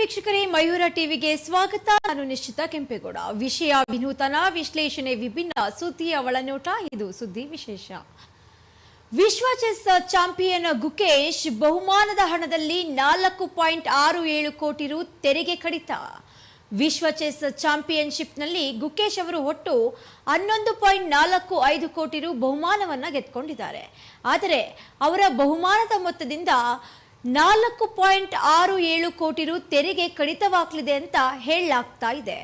ವೀಕ್ಷಕರೇ, ಮಯೂರ ಟಿವಿಗೆ ಸ್ವಾಗತ. ನಾನು ನಿಶ್ಚಿತ ಕೆಂಪೇಗೌಡ. ವಿಷಯ ವಿನೂತನ, ವಿಶ್ಲೇಷಣೆ ವಿಭಿನ್ನ ಸುದ್ದಿಯ ಒಳನೋಟ ಇದು ಸುದ್ದಿ ವಿಶೇಷ. ವಿಶ್ವ ಚೆಸ್ ಚಾಂಪಿಯನ್ ಗುಕೇಶ್ ಬಹುಮಾನದ ಹಣದಲ್ಲಿ ನಾಲ್ಕು ಪಾಯಿಂಟ್ ಆರು ಏಳು ಕೋಟಿ ರು ತೆರಿಗೆ ಕಡಿತ. ವಿಶ್ವ ಚೆಸ್ ಚಾಂಪಿಯನ್ಶಿಪ್ನಲ್ಲಿ ಗುಕೇಶ್ ಅವರು ಒಟ್ಟು ಹನ್ನೊಂದು ಪಾಯಿಂಟ್ ನಾಲ್ಕು ಐದು ಕೋಟಿ ರು ಬಹುಮಾನವನ್ನು ಗೆದ್ದುಕೊಂಡಿದ್ದಾರೆ ಆದರೆ ಅವರ ಬಹುಮಾನದ ಮೊತ್ತದಿಂದ ನಾಲ್ಕು ಪಾಯಿಂಟ್ ಆರು ಏಳು ಕೋಟಿ ರು ತೆರಿಗೆ ಕಡಿತವಾಗಲಿದೆ ಅಂತ ಹೇಳಲಾಗ್ತಾ ಇದೆ.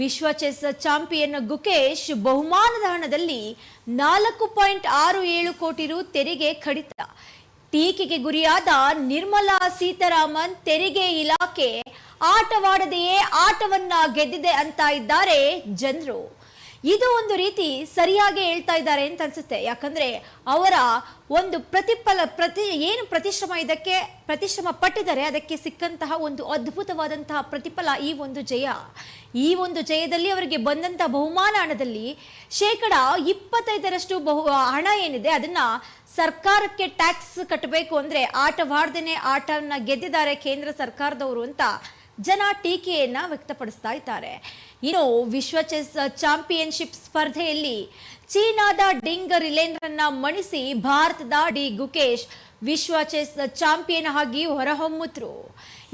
ವಿಶ್ವ ಚೆಸ್ ಚಾಂಪಿಯನ್ ಗುಕೇಶ್ ಬಹುಮಾನದ ಹಣದಲ್ಲಿ ನಾಲ್ಕು ಪಾಯಿಂಟ್ ಆರು ಏಳು ಕೋಟಿ ರು ತೆರಿಗೆ ಕಡಿತ. ಟೀಕೆಗೆ ಗುರಿಯಾದ ನಿರ್ಮಲಾ ಸೀತಾರಾಮನ್ ತೆರಿಗೆ ಇಲಾಖೆ ಆಟವಾಡದೆಯೇ ಆಟವನ್ನ ಗೆದ್ದಿದೆ ಅಂತ ಇದ್ದಾರೆ ಜನರು. ಇದು ಒಂದು ರೀತಿ ಸರಿಯಾಗಿ ಹೇಳ್ತಾ ಇದ್ದಾರೆ ಅಂತ ಅನ್ಸುತ್ತೆ. ಯಾಕಂದ್ರೆ ಅವರ ಒಂದು ಪ್ರತಿಫಲ, ಪ್ರತಿ, ಏನು ಪ್ರತಿಶ್ರಮ ಇದಕ್ಕೆ, ಪ್ರತಿಶ್ರಮ ಪಟ್ಟಿದ್ದಾರೆ, ಅದಕ್ಕೆ ಸಿಕ್ಕಂತಹ ಒಂದು ಅದ್ಭುತವಾದಂತಹ ಪ್ರತಿಫಲ ಈ ಒಂದು ಜಯ. ಈ ಒಂದು ಜಯದಲ್ಲಿ ಅವರಿಗೆ ಬಂದಂತಹ ಬಹುಮಾನ ಹಣದಲ್ಲಿ ಶೇಕಡ ಇಪ್ಪತ್ತೈದರಷ್ಟು ಬಹು, ಹಣ ಏನಿದೆ, ಅದನ್ನ ಸರ್ಕಾರಕ್ಕೆ ಟ್ಯಾಕ್ಸ್ ಕಟ್ಟಬೇಕು ಅಂದ್ರೆ ಆಟವಾಡ್ದೇನೆ ಆಟವನ್ನ ಗೆದ್ದಿದ್ದಾರೆ ಕೇಂದ್ರ ಸರ್ಕಾರದವರು ಅಂತ ಜನ ಟೀಕೆಯನ್ನು ವ್ಯಕ್ತಪಡಿಸ್ತಾ ಇದ್ದಾರೆ. ಇನ್ನು ವಿಶ್ವ ಚೆಸ್ ಚಾಂಪಿಯನ್ಶಿಪ್ ಸ್ಪರ್ಧೆಯಲ್ಲಿ ಚೀನಾದ ಡಿಂಗ್ ರಿಲೇಂದ್ರನ್ನ ಮಣಿಸಿ ಭಾರತದ ಡಿ ಗುಕೇಶ್ ವಿಶ್ವ ಚೆಸ್ ಚಾಂಪಿಯನ್ ಆಗಿ ಹೊರಹೊಮ್ಮುತ್ರು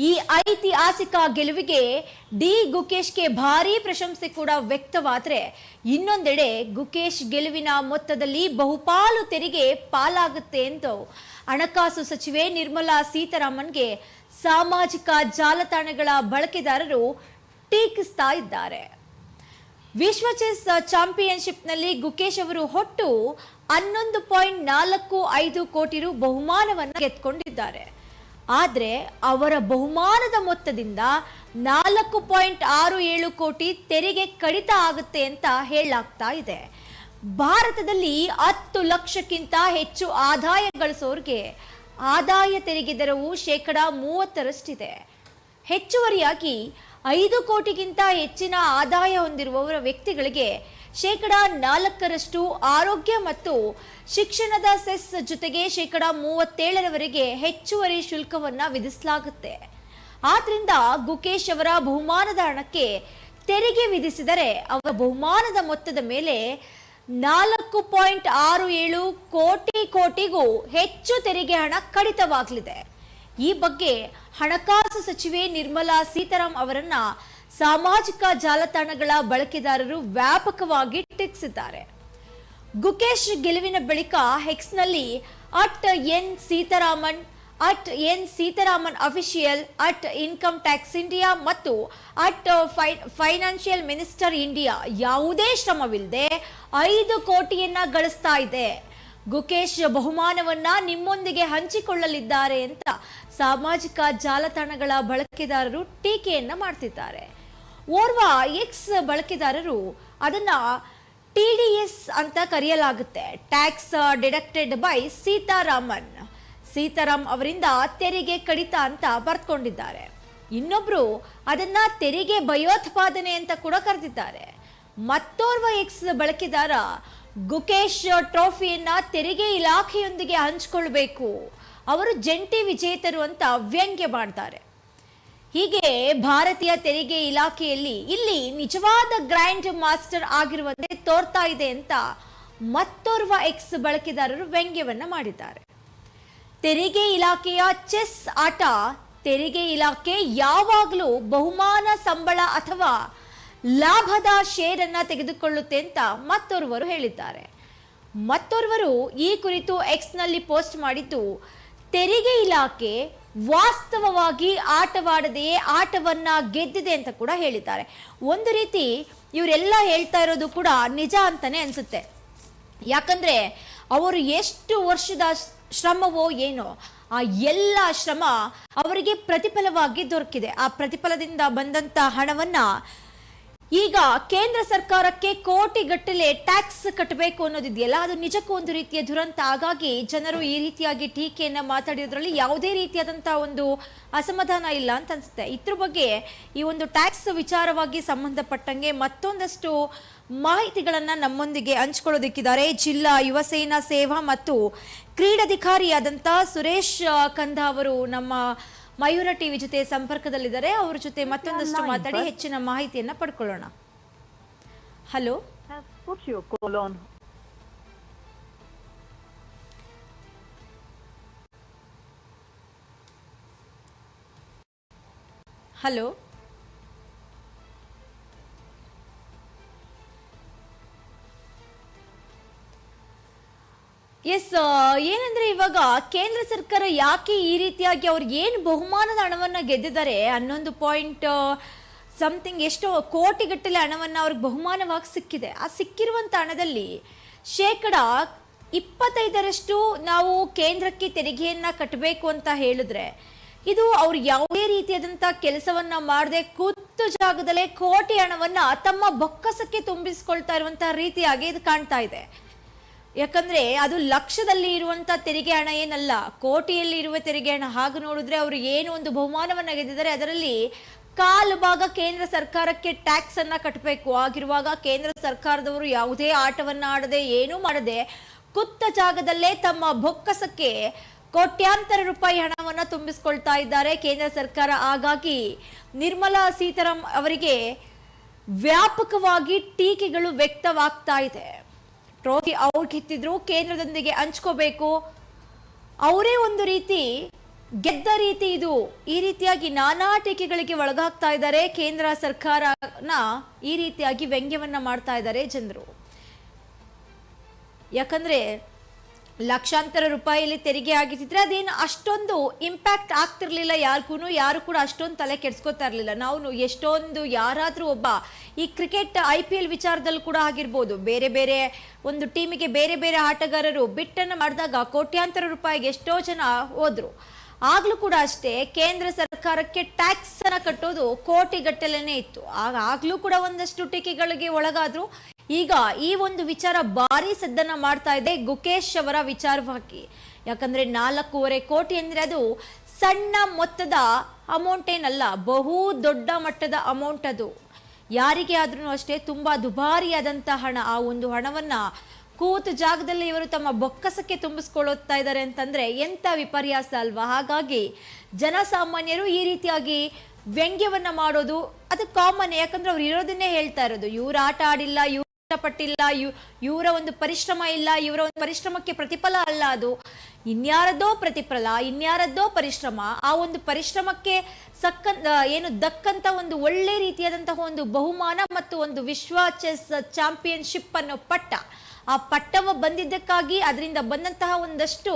ಈ ಐತಿಹಾಸಿಕ ಗೆಲುವಿಗೆ ಡಿ ಗುಕೇಶ್ಗೆ ಭಾರೀ ಪ್ರಶಂಸೆ ಕೂಡ ವ್ಯಕ್ತವಾದರೆ ಇನ್ನೊಂದೆಡೆ ಗುಕೇಶ್ ಗೆಲುವಿನ ಮೊತ್ತದಲ್ಲಿ ಬಹುಪಾಲು ತೆರಿಗೆ ಪಾಲಾಗುತ್ತೆ ಎಂದು ಹಣಕಾಸು ಸಚಿವೆ ನಿರ್ಮಲಾ ಸೀತಾರಾಮನ್ಗೆ ಸಾಮಾಜಿಕ ಜಾಲತಾಣಗಳ ಬಳಕೆದಾರರು ಟೀಕಿಸ್ತಾ ಇದ್ದಾರೆ. ವಿಶ್ವ ಚೆಸ್ ಚಾಂಪಿಯನ್ಶಿಪ್ನಲ್ಲಿ ಗುಕೇಶ್ ಅವರು ಹೊಟ್ಟು ಹನ್ನೊಂದು ಪಾಯಿಂಟ್ ನಾಲ್ಕು ಐದು ಕೋಟಿ ರು ಬಹುಮಾನವನ್ನು ಗೆದ್ದುಕೊಂಡಿದ್ದಾರೆ. ಆದರೆ ಅವರ ಬಹುಮಾನದ ಮೊತ್ತದಿಂದ ನಾಲ್ಕು ಪಾಯಿಂಟ್ ಆರು ಏಳು ಕೋಟಿ ತೆರಿಗೆ ಕಡಿತ ಆಗುತ್ತೆ ಅಂತ ಹೇಳಲಾಗ್ತಾ ಇದೆ. ಭಾರತದಲ್ಲಿ ಹತ್ತು ಲಕ್ಷಕ್ಕಿಂತ ಹೆಚ್ಚು ಆದಾಯ ಗಳಿಸೋರಿಗೆ ಆದಾಯ ತೆರಿಗೆ ದರವು ಶೇಕಡ ಮೂವತ್ತರಷ್ಟಿದೆ. ಹೆಚ್ಚುವರಿಯಾಗಿ ಐದು ಕೋಟಿಗಿಂತ ಹೆಚ್ಚಿನ ಆದಾಯ ಹೊಂದಿರುವವರ ವ್ಯಕ್ತಿಗಳಿಗೆ ಶೇಕಡ ನಾಲ್ಕರಷ್ಟು ಆರೋಗ್ಯ ಮತ್ತು ಶಿಕ್ಷಣದ ಸೆಸ್ ಜೊತೆಗೆ ಶೇಕಡ ಮೂವತ್ತೇಳರವರೆಗೆ ಹೆಚ್ಚುವರಿ ಶುಲ್ಕವನ್ನು ವಿಧಿಸಲಾಗುತ್ತೆ. ಆದ್ದರಿಂದ ಗುಕೇಶ್ ಅವರ ಬಹುಮಾನದ ಹಣಕ್ಕೆ ತೆರಿಗೆ ವಿಧಿಸಿದರೆ ಅವರ ಬಹುಮಾನದ ಮೊತ್ತದ ಮೇಲೆ ನಾಲ್ಕು ಪಾಯಿಂಟ್ ಆರು ಏಳು ಕೋಟಿ ಕೋಟಿಗೂ ಹೆಚ್ಚು ತೆರಿಗೆ ಹಣ ಕಡಿತವಾಗಲಿದೆ. ಈ ಬಗ್ಗೆ ಹಣಕಾಸು ಸಚಿವೆ ನಿರ್ಮಲಾ ಸೀತಾರಾಮ್ ಅವರನ್ನ ಸಾಮಾಜಿಕ ಜಾಲತಾಣಗಳ ಬಳಕೆದಾರರು ವ್ಯಾಪಕವಾಗಿ ಟೀಕಿಸಿದ್ದಾರೆ. ಗುಕೇಶ್ ಗೆಲುವಿನ ಬಳಿಕ ಹೆಕ್ಸ್ನಲ್ಲಿ at N Sitharaman at N Sitharaman official, at income tax India ಮತ್ತು ಅಟ್ ಫೈನಾನ್ಷಿಯಲ್ ಮಿನಿಸ್ಟರ್ ಇಂಡಿಯಾ ಯಾವುದೇ ಶ್ರಮವಿಲ್ಲದೆ ಐದು ಕೋಟಿಯನ್ನ ಗಳಿಸ್ತಾ ಇದೆ. ಗುಕೇಶ್ ಬಹುಮಾನವನ್ನ ನಿಮ್ಮೊಂದಿಗೆ ಹಂಚಿಕೊಳ್ಳಲಿದ್ದಾರೆ ಅಂತ ಸಾಮಾಜಿಕ ಜಾಲತಾಣಗಳ ಬಳಕೆದಾರರು ಟೀಕೆಯನ್ನ ಮಾಡ್ತಿದ್ದಾರೆ. ಓರ್ವ ಎಕ್ಸ್ ಬಳಕೆದಾರರು ಅದನ್ನ ಟಿ ಡಿ ಎಸ್ ಅಂತ ಕರೆಯಲಾಗುತ್ತೆ. Tax deducted by Sitharaman. Sitaram ಅವರಿಂದ ತೆರಿಗೆ ಕಡಿತ ಅಂತ ಬರ್ತ್ಕೊಂಡಿದ್ದಾರೆ. ಇನ್ನೊಬ್ರು ಅದನ್ನ ತೆರಿಗೆ ಭಯೋತ್ಪಾದನೆ ಅಂತ ಕೂಡ ಕರೆದಿದ್ದಾರೆ. ಮತ್ತೋರ್ವ ಎಕ್ಸ್ ಬಳಕೆದಾರ ಗುಕೇಶ್ ಟ್ರೋಫಿಯನ್ನ ತೆರಿಗೆ ಇಲಾಖೆಯೊಂದಿಗೆ ಹಂಚಿಕೊಳ್ಬೇಕು. ಅವರು ಜಂಟಿ ವಿಜೇತರು ಅಂತ ವ್ಯಂಗ್ಯ ಮಾಡ್ತಾರೆ. ಹೀಗೆ ಭಾರತೀಯ ತೆರಿಗೆ ಇಲಾಖೆಯಲ್ಲಿ ಇಲ್ಲಿ ನಿಜವಾದ ಗ್ರ್ಯಾಂಡ್ ಮಾಸ್ಟರ್ ಆಗಿರುವಂತೆ ತೋರ್ತಾ ಇದೆ ಅಂತ ಮತ್ತೋರ್ವ ಎಕ್ಸ್ ಬಳಕೆದಾರರು ವ್ಯಂಗ್ಯವನ್ನ ಮಾಡಿದ್ದಾರೆ. ತೆರಿಗೆ ಇಲಾಖೆಯ ಚೆಸ್ ಆಟ. ತೆರಿಗೆ ಇಲಾಖೆ ಯಾವಾಗಲೂ ಬಹುಮಾನ ಸಂಬಳ ಅಥವಾ ಲಾಭದ ಶೇರ್ ಅನ್ನ ತೆಗೆದುಕೊಳ್ಳುತ್ತೆ ಅಂತ ಮತ್ತೊರ್ವರು ಹೇಳಿದ್ದಾರೆ. ಮತ್ತೊರ್ವರು ಈ ಕುರಿತು ಎಕ್ಸ್ನಲ್ಲಿ ಪೋಸ್ಟ್ ಮಾಡಿದ್ದು, ತೆರಿಗೆ ಇಲಾಖೆ ವಾಸ್ತವವಾಗಿ ಆಟವಾಡದೆಯೇ ಆಟವನ್ನ ಗೆದ್ದಿದೆ ಅಂತ ಕೂಡ ಹೇಳಿದ್ದಾರೆ. ಒಂದು ರೀತಿ ಇವರೆಲ್ಲ ಹೇಳ್ತಾ ಇರೋದು ಕೂಡ ನಿಜ ಅಂತಾನೆ ಅನ್ಸುತ್ತೆ. ಯಾಕಂದ್ರೆ, ಅವರು ಎಷ್ಟು ವರ್ಷದ ಶ್ರಮವೋ ಏನೋ ಆ ಎಲ್ಲ ಶ್ರಮ ಅವರಿಗೆ ಪ್ರತಿಫಲವಾಗಿ ದೊರಕಿದೆ. ಆ ಪ್ರತಿಫಲದಿಂದ ಬಂದಂತ ಹಣವನ್ನ ಈಗ ಕೇಂದ್ರ ಸರ್ಕಾರಕ್ಕೆ ಕೋಟಿಗಟ್ಟಲೆ ಟ್ಯಾಕ್ಸ್ ಕಟ್ಟಬೇಕು ಅನ್ನೋದಿದೆಯಲ್ಲ, ಅದು ನಿಜಕ್ಕೂ ಒಂದು ರೀತಿಯ ದುರಂತ. ಹಾಗಾಗಿ ಜನರು ಈ ರೀತಿಯಾಗಿ ಟೀಕೆಯನ್ನು ಮಾತಾಡಿದ್ರಲ್ಲಿ ಯಾವುದೇ ರೀತಿಯಾದಂತಹ ಒಂದು ಅಸಮಾಧಾನ ಇಲ್ಲ ಅಂತ ಅನ್ಸುತ್ತೆ. ಇದ್ರ ಬಗ್ಗೆ ಈ ಒಂದು ಟ್ಯಾಕ್ಸ್ ವಿಚಾರವಾಗಿ ಸಂಬಂಧಪಟ್ಟಂಗೆ ಮತ್ತೊಂದಷ್ಟು ಮಾಹಿತಿಗಳನ್ನ ನಮ್ಮೊಂದಿಗೆ ಹಂಚ್ಕೊಳ್ಳೋದಿಕ್ಕಿದ್ದಾರೆ. ಜಿಲ್ಲಾ ಯುವ ಸೇನಾ ಸೇವಾ ಮತ್ತು ಕ್ರೀಡಾಧಿಕಾರಿಯಾದಂಥ ಸುರೇಶ್ ಕಂದ ಅವರು ನಮ್ಮ ಮಯೂರ ಟಿವಿ ಜೊತೆ ಸಂಪರ್ಕದಲ್ಲಿದ್ದಾರೆ ಅವರ ಜೊತೆ ಮತ್ತೊಂದಷ್ಟು ಮಾತಾಡಿ ಹೆಚ್ಚಿನ ಮಾಹಿತಿಯನ್ನ ಪಡ್ಕೊಳ್ಳೋಣ. ಹಲೋ ಹಲೋ ಎಸ್ ಏನಂದ್ರೆ ಇವಾಗ ಕೇಂದ್ರ ಸರ್ಕಾರ ಯಾಕೆ ಈ ರೀತಿಯಾಗಿ ಅವ್ರು ಏನು ಬಹುಮಾನದ ಹಣವನ್ನ ಗೆದ್ದಿದ್ದಾರೆ ಹನ್ನೊಂದು ಪಾಯಿಂಟ್ ಸಮಥಿಂಗ್ ಎಷ್ಟೋ ಕೋಟಿಗಟ್ಟಲೆ ಹಣವನ್ನು ಅವ್ರಿಗೆ ಬಹುಮಾನವಾಗಿ ಸಿಕ್ಕಿದೆ. ಆ ಸಿಕ್ಕಿರುವಂಥ ಹಣದಲ್ಲಿ ಶೇಕಡ ಇಪ್ಪತ್ತೈದರಷ್ಟು ನಾವು ಕೇಂದ್ರಕ್ಕೆ ತೆರಿಗೆಯನ್ನು ಕಟ್ಟಬೇಕು ಅಂತ ಹೇಳಿದ್ರೆ ಇದು ಅವ್ರು ಯಾವುದೇ ರೀತಿಯಾದಂಥ ಕೆಲಸವನ್ನು ಮಾಡದೆ ಕೂತು ಜಾಗದಲ್ಲೇ ಕೋಟಿ ಹಣವನ್ನು ತಮ್ಮ ಬೊಕ್ಕಸಕ್ಕೆ ತುಂಬಿಸ್ಕೊಳ್ತಾ ಇರುವಂಥ ರೀತಿಯಾಗಿ ಇದು ಕಾಣ್ತಾ ಇದೆ. ಯಾಕಂದ್ರೆ ಅದು ಲಕ್ಷದಲ್ಲಿ ಇರುವಂತ ತೆರಿಗೆ ಹಣ ಏನಲ್ಲ, ಕೋಟಿಯಲ್ಲಿ ಇರುವ ತೆರಿಗೆ ಹಣ. ಹಾಗೆ ನೋಡಿದ್ರೆ ಅವರು ಏನು ಒಂದು ಬಹುಮಾನವನ್ನ ಗೆದ್ದಿದ್ದಾರೆ, ಅದರಲ್ಲಿ ಕಾಲು ಭಾಗ ಕೇಂದ್ರ ಸರ್ಕಾರಕ್ಕೆ ಟ್ಯಾಕ್ಸ್ ಅನ್ನ ಕಟ್ಟಬೇಕು ಆಗಿರುವಾಗ ಕೇಂದ್ರ ಸರ್ಕಾರದವರು ಯಾವುದೇ ಆಟವನ್ನ ಆಡದೆ, ಏನೂ ಮಾಡದೆ, ಕುತ್ತ ಜಾಗದಲ್ಲೇ ತಮ್ಮ ಬೊಕ್ಕಸಕ್ಕೆ ಕೋಟ್ಯಾಂತರ ರೂಪಾಯಿ ಹಣವನ್ನ ತುಂಬಿಸಿಕೊಳ್ತಾ ಇದ್ದಾರೆ ಕೇಂದ್ರ ಸರ್ಕಾರ. ಹಾಗಾಗಿ ನಿರ್ಮಲಾ ಸೀತಾರಾಮ್ ಅವರಿಗೆ ವ್ಯಾಪಕವಾಗಿ ಟೀಕೆಗಳು ವ್ಯಕ್ತವಾಗ್ತಾ ಇದೆ. ಟ್ರೋಫಿ ಅವ್ರು ಕಿತ್ತಿದ್ರು, ಕೇಂದ್ರದೊಂದಿಗೆ ಹಂಚ್ಕೋಬೇಕು. ಅವರೇ ಒಂದು ರೀತಿ ಗೆದ್ದ ರೀತಿ ಇದು. ಈ ರೀತಿಯಾಗಿ ನಾನಾ ಟೀಕೆಗಳಿಗೆ ಒಳಗಾಗ್ತಾ ಇದ್ದಾರೆ. ಕೇಂದ್ರ ಸರ್ಕಾರನ ಈ ರೀತಿಯಾಗಿ ವ್ಯಂಗ್ಯವನ್ನ ಮಾಡ್ತಾ ಇದ್ದಾರೆ ಜನರು. ಯಾಕಂದ್ರೆ ಲಕ್ಷಾಂತರ ರೂಪಾಯಿಯಲ್ಲಿ ತೆರಿಗೆ ಆಗಿದ್ದರೆ ಅದೇನು ಅಷ್ಟೊಂದು ಇಂಪ್ಯಾಕ್ಟ್ ಆಗ್ತಿರ್ಲಿಲ್ಲ. ಯಾರಿಗೂ ಯಾರು ಕೂಡ ಅಷ್ಟೊಂದು ತಲೆ ಕೆಡ್ಸ್ಕೊತಾ ಇರಲಿಲ್ಲ. ನಾವು ಎಷ್ಟೊಂದು ಯಾರಾದರೂ ಒಬ್ಬ ಈ ಕ್ರಿಕೆಟ್ ಐ ಪಿ ಎಲ್ ವಿಚಾರದಲ್ಲಿ ಕೂಡ ಆಗಿರ್ಬೋದು. ಬೇರೆ ಬೇರೆ ಒಂದು ಟೀಮಿಗೆ ಬೇರೆ ಬೇರೆ ಆಟಗಾರರು ಬಿಟ್ಟನ್ನು ಮಾಡಿದಾಗ ಕೋಟ್ಯಾಂತರ ರೂಪಾಯಿಗೆ ಎಷ್ಟೋ ಜನ ಹೋದರು. ಆಗಲೂ ಕೂಡ ಅಷ್ಟೇ ಕೇಂದ್ರ ಸರ್ಕಾರಕ್ಕೆ ಟ್ಯಾಕ್ಸ್ ಅನ್ನ ಕಟ್ಟೋದು ಕೋಟಿಗಟ್ಟಲೆನೇ ಇತ್ತು. ಆಗ ಆಗಲೂ ಕೂಡ ಒಂದಷ್ಟು ಟೀಕೆಗಳಿಗೆ ಒಳಗಾದ್ರು. ಈಗ ಈ ಒಂದು ವಿಚಾರ ಭಾರಿ ಸದ್ದನ್ನ ಮಾಡ್ತಾ ಇದೆ ಗುಕೇಶ್ ಅವರ ವಿಚಾರವಾಗಿ. ಯಾಕಂದ್ರೆ ನಾಲ್ಕೂವರೆ ಕೋಟಿ ಅಂದ್ರೆ ಅದು ಸಣ್ಣ ಮೊತ್ತದ ಅಮೌಂಟ್ ಏನಲ್ಲ, ಬಹು ದೊಡ್ಡ ಮಟ್ಟದ ಅಮೌಂಟ್ ಅದು. ಯಾರಿಗೆ ಆದ್ರೂ ಅಷ್ಟೇ ತುಂಬಾ ದುಬಾರಿಯಾದಂತ ಹಣ. ಆ ಒಂದು ಹಣವನ್ನ ಕೂತು ಜಾಗದಲ್ಲಿ ಇವರು ತಮ್ಮ ಬೊಕ್ಕಸಕ್ಕೆ ತುಂಬಿಸ್ಕೊಳ್ಳುತ್ತಾ ಇದ್ದಾರೆ ಅಂತಂದ್ರೆ ಎಂತ ವಿಪರ್ಯಾಸ ಅಲ್ವಾ? ಹಾಗಾಗಿ ಜನಸಾಮಾನ್ಯರು ಈ ರೀತಿಯಾಗಿ ವ್ಯಂಗ್ಯವನ್ನ ಮಾಡೋದು ಅದು ಕಾಮನ್ ಯಾಕಂದ್ರೆ ಅವ್ರು ಇರೋದನ್ನೇ ಹೇಳ್ತಾ ಇರೋದು. ಇವ್ರು ಆಟ ಆಡಿಲ್ಲ, ಇವ್ರು ಇಷ್ಟಪಟ್ಟಿಲ್ಲ ಇವ್ ಇವರ ಒಂದು ಪರಿಶ್ರಮ ಇಲ್ಲ, ಇವರ ಒಂದು ಪರಿಶ್ರಮಕ್ಕೆ ಪ್ರತಿಫಲ ಅಲ್ಲ ಅದು. ಇನ್ಯಾರದ್ದೋ ಪ್ರತಿಫಲ, ಇನ್ಯಾರದ್ದೋ ಪರಿಶ್ರಮ, ಆ ಒಂದು ಪರಿಶ್ರಮಕ್ಕೆ ಸಕ್ಕ ಏನು ದಕ್ಕಂತ ಒಂದು ಒಳ್ಳೆ ರೀತಿಯಾದಂತಹ ಒಂದು ಬಹುಮಾನ ಮತ್ತು ಒಂದು ವಿಶ್ವ ಚೆಸ್ ಚಾಂಪಿಯನ್ಶಿಪ್ ಅನ್ನೋ ಪಟ್ಟ, ಆ ಪಟ್ಟವ ಬಂದಿದ್ದಕ್ಕಾಗಿ ಅದರಿಂದ ಬಂದಂತಹ ಒಂದಷ್ಟು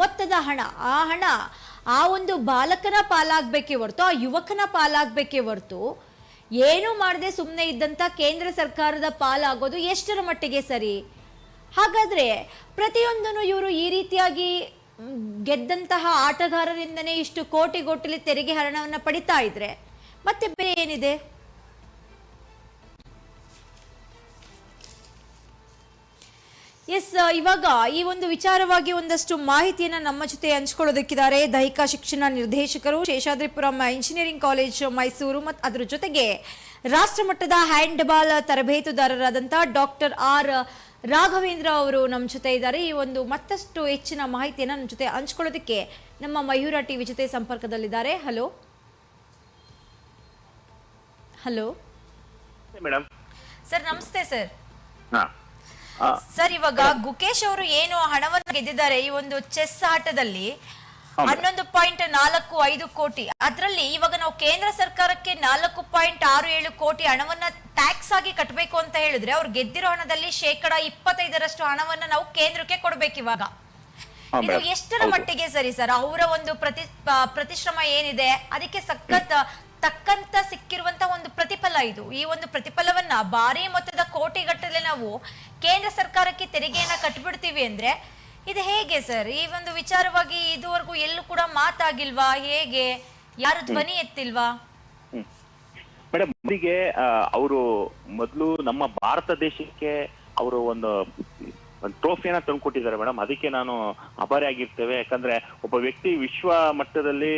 ಮೊತ್ತದ ಹಣ, ಆ ಹಣ ಆ ಒಂದು ಬಾಲಕನ ಪಾಲಾಗಬೇಕೇ ಹೊರತು, ಆ ಯುವಕನ ಪಾಲಾಗಬೇಕೇ ಹೊರತು ಏನು ಮಾಡದೆ ಸುಮ್ಮನೆ ಇದ್ದಂಥ ಕೇಂದ್ರ ಸರ್ಕಾರದ ಪಾಲಾಗೋದು ಎಷ್ಟರ ಮಟ್ಟಿಗೆ ಸರಿ? ಹಾಗಾದ್ರೆ ಪ್ರತಿಯೊಂದನ್ನು ಇವರು ಈ ರೀತಿಯಾಗಿ ಗೆದ್ದಂತಹ ಆಟಗಾರರಿಂದನೇ ಇಷ್ಟು ಕೋಟಿ ಗೋಟಲಿ ತೆರಿಗೆ ಹಣವನ್ನು ಪಡಿತಾ ಇದ್ರೆ ಮತ್ತೆ ಬೇರೆ ಏನಿದೆ? ಎಸ್ ಇವಾಗ ಈ ಒಂದು ವಿಚಾರವಾಗಿ ಒಂದಷ್ಟು ಮಾಹಿತಿಯನ್ನು ನಮ್ಮ ಜೊತೆ ಹಂಚ್ಕೊಳ್ಳೋದಕ್ಕಿದ್ದಾರೆ ದೈಹಿಕ ಶಿಕ್ಷಣ ನಿರ್ದೇಶಕರು ಶೇಷಾದ್ರಿಪುರಂ ಇಂಜಿನಿಯರಿಂಗ್ ಕಾಲೇಜ್ ಮೈಸೂರು ಮತ್ತು ಅದರ ಜೊತೆಗೆ ರಾಷ್ಟ್ರಮಟ್ಟದ ಹ್ಯಾಂಡ್ಬಾಲ್ ತರಬೇತುದಾರರಾದಂಥ ಡಾಕ್ಟರ್ ಆರ್ ರಾಘವೇಂದ್ರ ಅವರು ನಮ್ಮ ಜೊತೆ ಇದ್ದಾರೆ. ಈ ಒಂದು ಮತ್ತಷ್ಟು ಹೆಚ್ಚಿನ ಮಾಹಿತಿಯನ್ನು ನಮ್ಮ ಜೊತೆ ಹಂಚ್ಕೊಳ್ಳೋದಕ್ಕೆ ನಮ್ಮ ಮಯೂರ ಟಿವಿ ಜೊತೆ ಸಂಪರ್ಕದಲ್ಲಿದ್ದಾರೆ. ಹಲೋ ಹಲೋ ಮೇಡಮ್ ಸರ್ ನಮಸ್ತೆ ಸರ್ ಸರ್ ಇವಾಗ ಗುಕೇಶ್ ಅವರು ಏನು ಹಣವನ್ನು ಗೆದ್ದಿದ್ದಾರೆ ಈ ಒಂದು ಚೆಸ್ ಆಟದಲ್ಲಿ. ಹನ್ನೊಂದು ಪಾಯಿಂಟ್ ನಾಲ್ಕು ಐದು ಕೋಟಿ. ಅದರಲ್ಲಿ ಇವಾಗ ನಾವು ಕೇಂದ್ರ ಸರ್ಕಾರಕ್ಕೆ ನಾಲ್ಕು ಪಾಯಿಂಟ್ ಆರು ಏಳು ಕೋಟಿ ಹಣವನ್ನ ಟ್ಯಾಕ್ಸ್ ಆಗಿ ಕಟ್ಟಬೇಕು ಅಂತ ಹೇಳಿದ್ರೆ ಅವ್ರು ಗೆದ್ದಿರೋ ಹಣದಲ್ಲಿ ಶೇಕಡ ಇಪ್ಪತ್ತೈದರಷ್ಟು ಹಣವನ್ನ ನಾವು ಕೇಂದ್ರಕ್ಕೆ ಕೊಡ್ಬೇಕು ಇವಾಗ. ಇದು. ಎಷ್ಟರ ಮಟ್ಟಿಗೆ ಸರಿ ಸರ್ ಅವರ ಒಂದು ಪ್ರತಿ ಪ್ರತಿಶ್ರಮ ಏನಿದೆ? ಅದಕ್ಕೆ ಸಖತ್ ತಕ್ಕಂತ ಸಿಕ್ಕಿರುವಂತ ಒಂದು ಪ್ರತಿಫಲ ಇದು. ಈ ಒಂದು ಪ್ರತಿಫಲವನ್ನ ಭಾರಿ ಮೊತ್ತದ ಕೋಟಿಗಟ್ಟಲೆ ನಾವು ಕೇಂದ್ರ ಸರ್ಕಾರಕ್ಕೆ ತೆರಿಗೆಯನ್ನ ಕಟ್ಬಿಡ್ತೀವಿ ಅಂದ್ರೆ ಇದು ಹೇಗೆ ಸರ್? ಈ ಒಂದು ವಿಚಾರವಾಗಿ ಇದುವರೆಗೂ ಎಲ್ಲೂ ಕೂಡ ಮಾತಾಗಿಲ್ವಾ? ಹೇಗೆ? ಯಾರು ಧ್ವನಿ ಎತ್ತಿಲ್ವಾ? ಮೇಡಮ್ ಮೊದಲಿಗೆ ಅವರು ಮೊದಲು ನಮ್ಮ ಭಾರತ ದೇಶಕ್ಕೆ ಅವರು ಒಂದು ಒಂದು ಟ್ರೋಫಿಯನ್ನ ತಂದುಕೊಟ್ಟಿದ್ದಾರೆ ಮೇಡಮ್ ಅದಕ್ಕೆ ನಾನು ಆಭಾರಿ ಆಗಿರ್ತೇವೆ. ಯಾಕಂದ್ರೆ ಒಬ್ಬ ವ್ಯಕ್ತಿ ವಿಶ್ವ ಮಟ್ಟದಲ್ಲಿ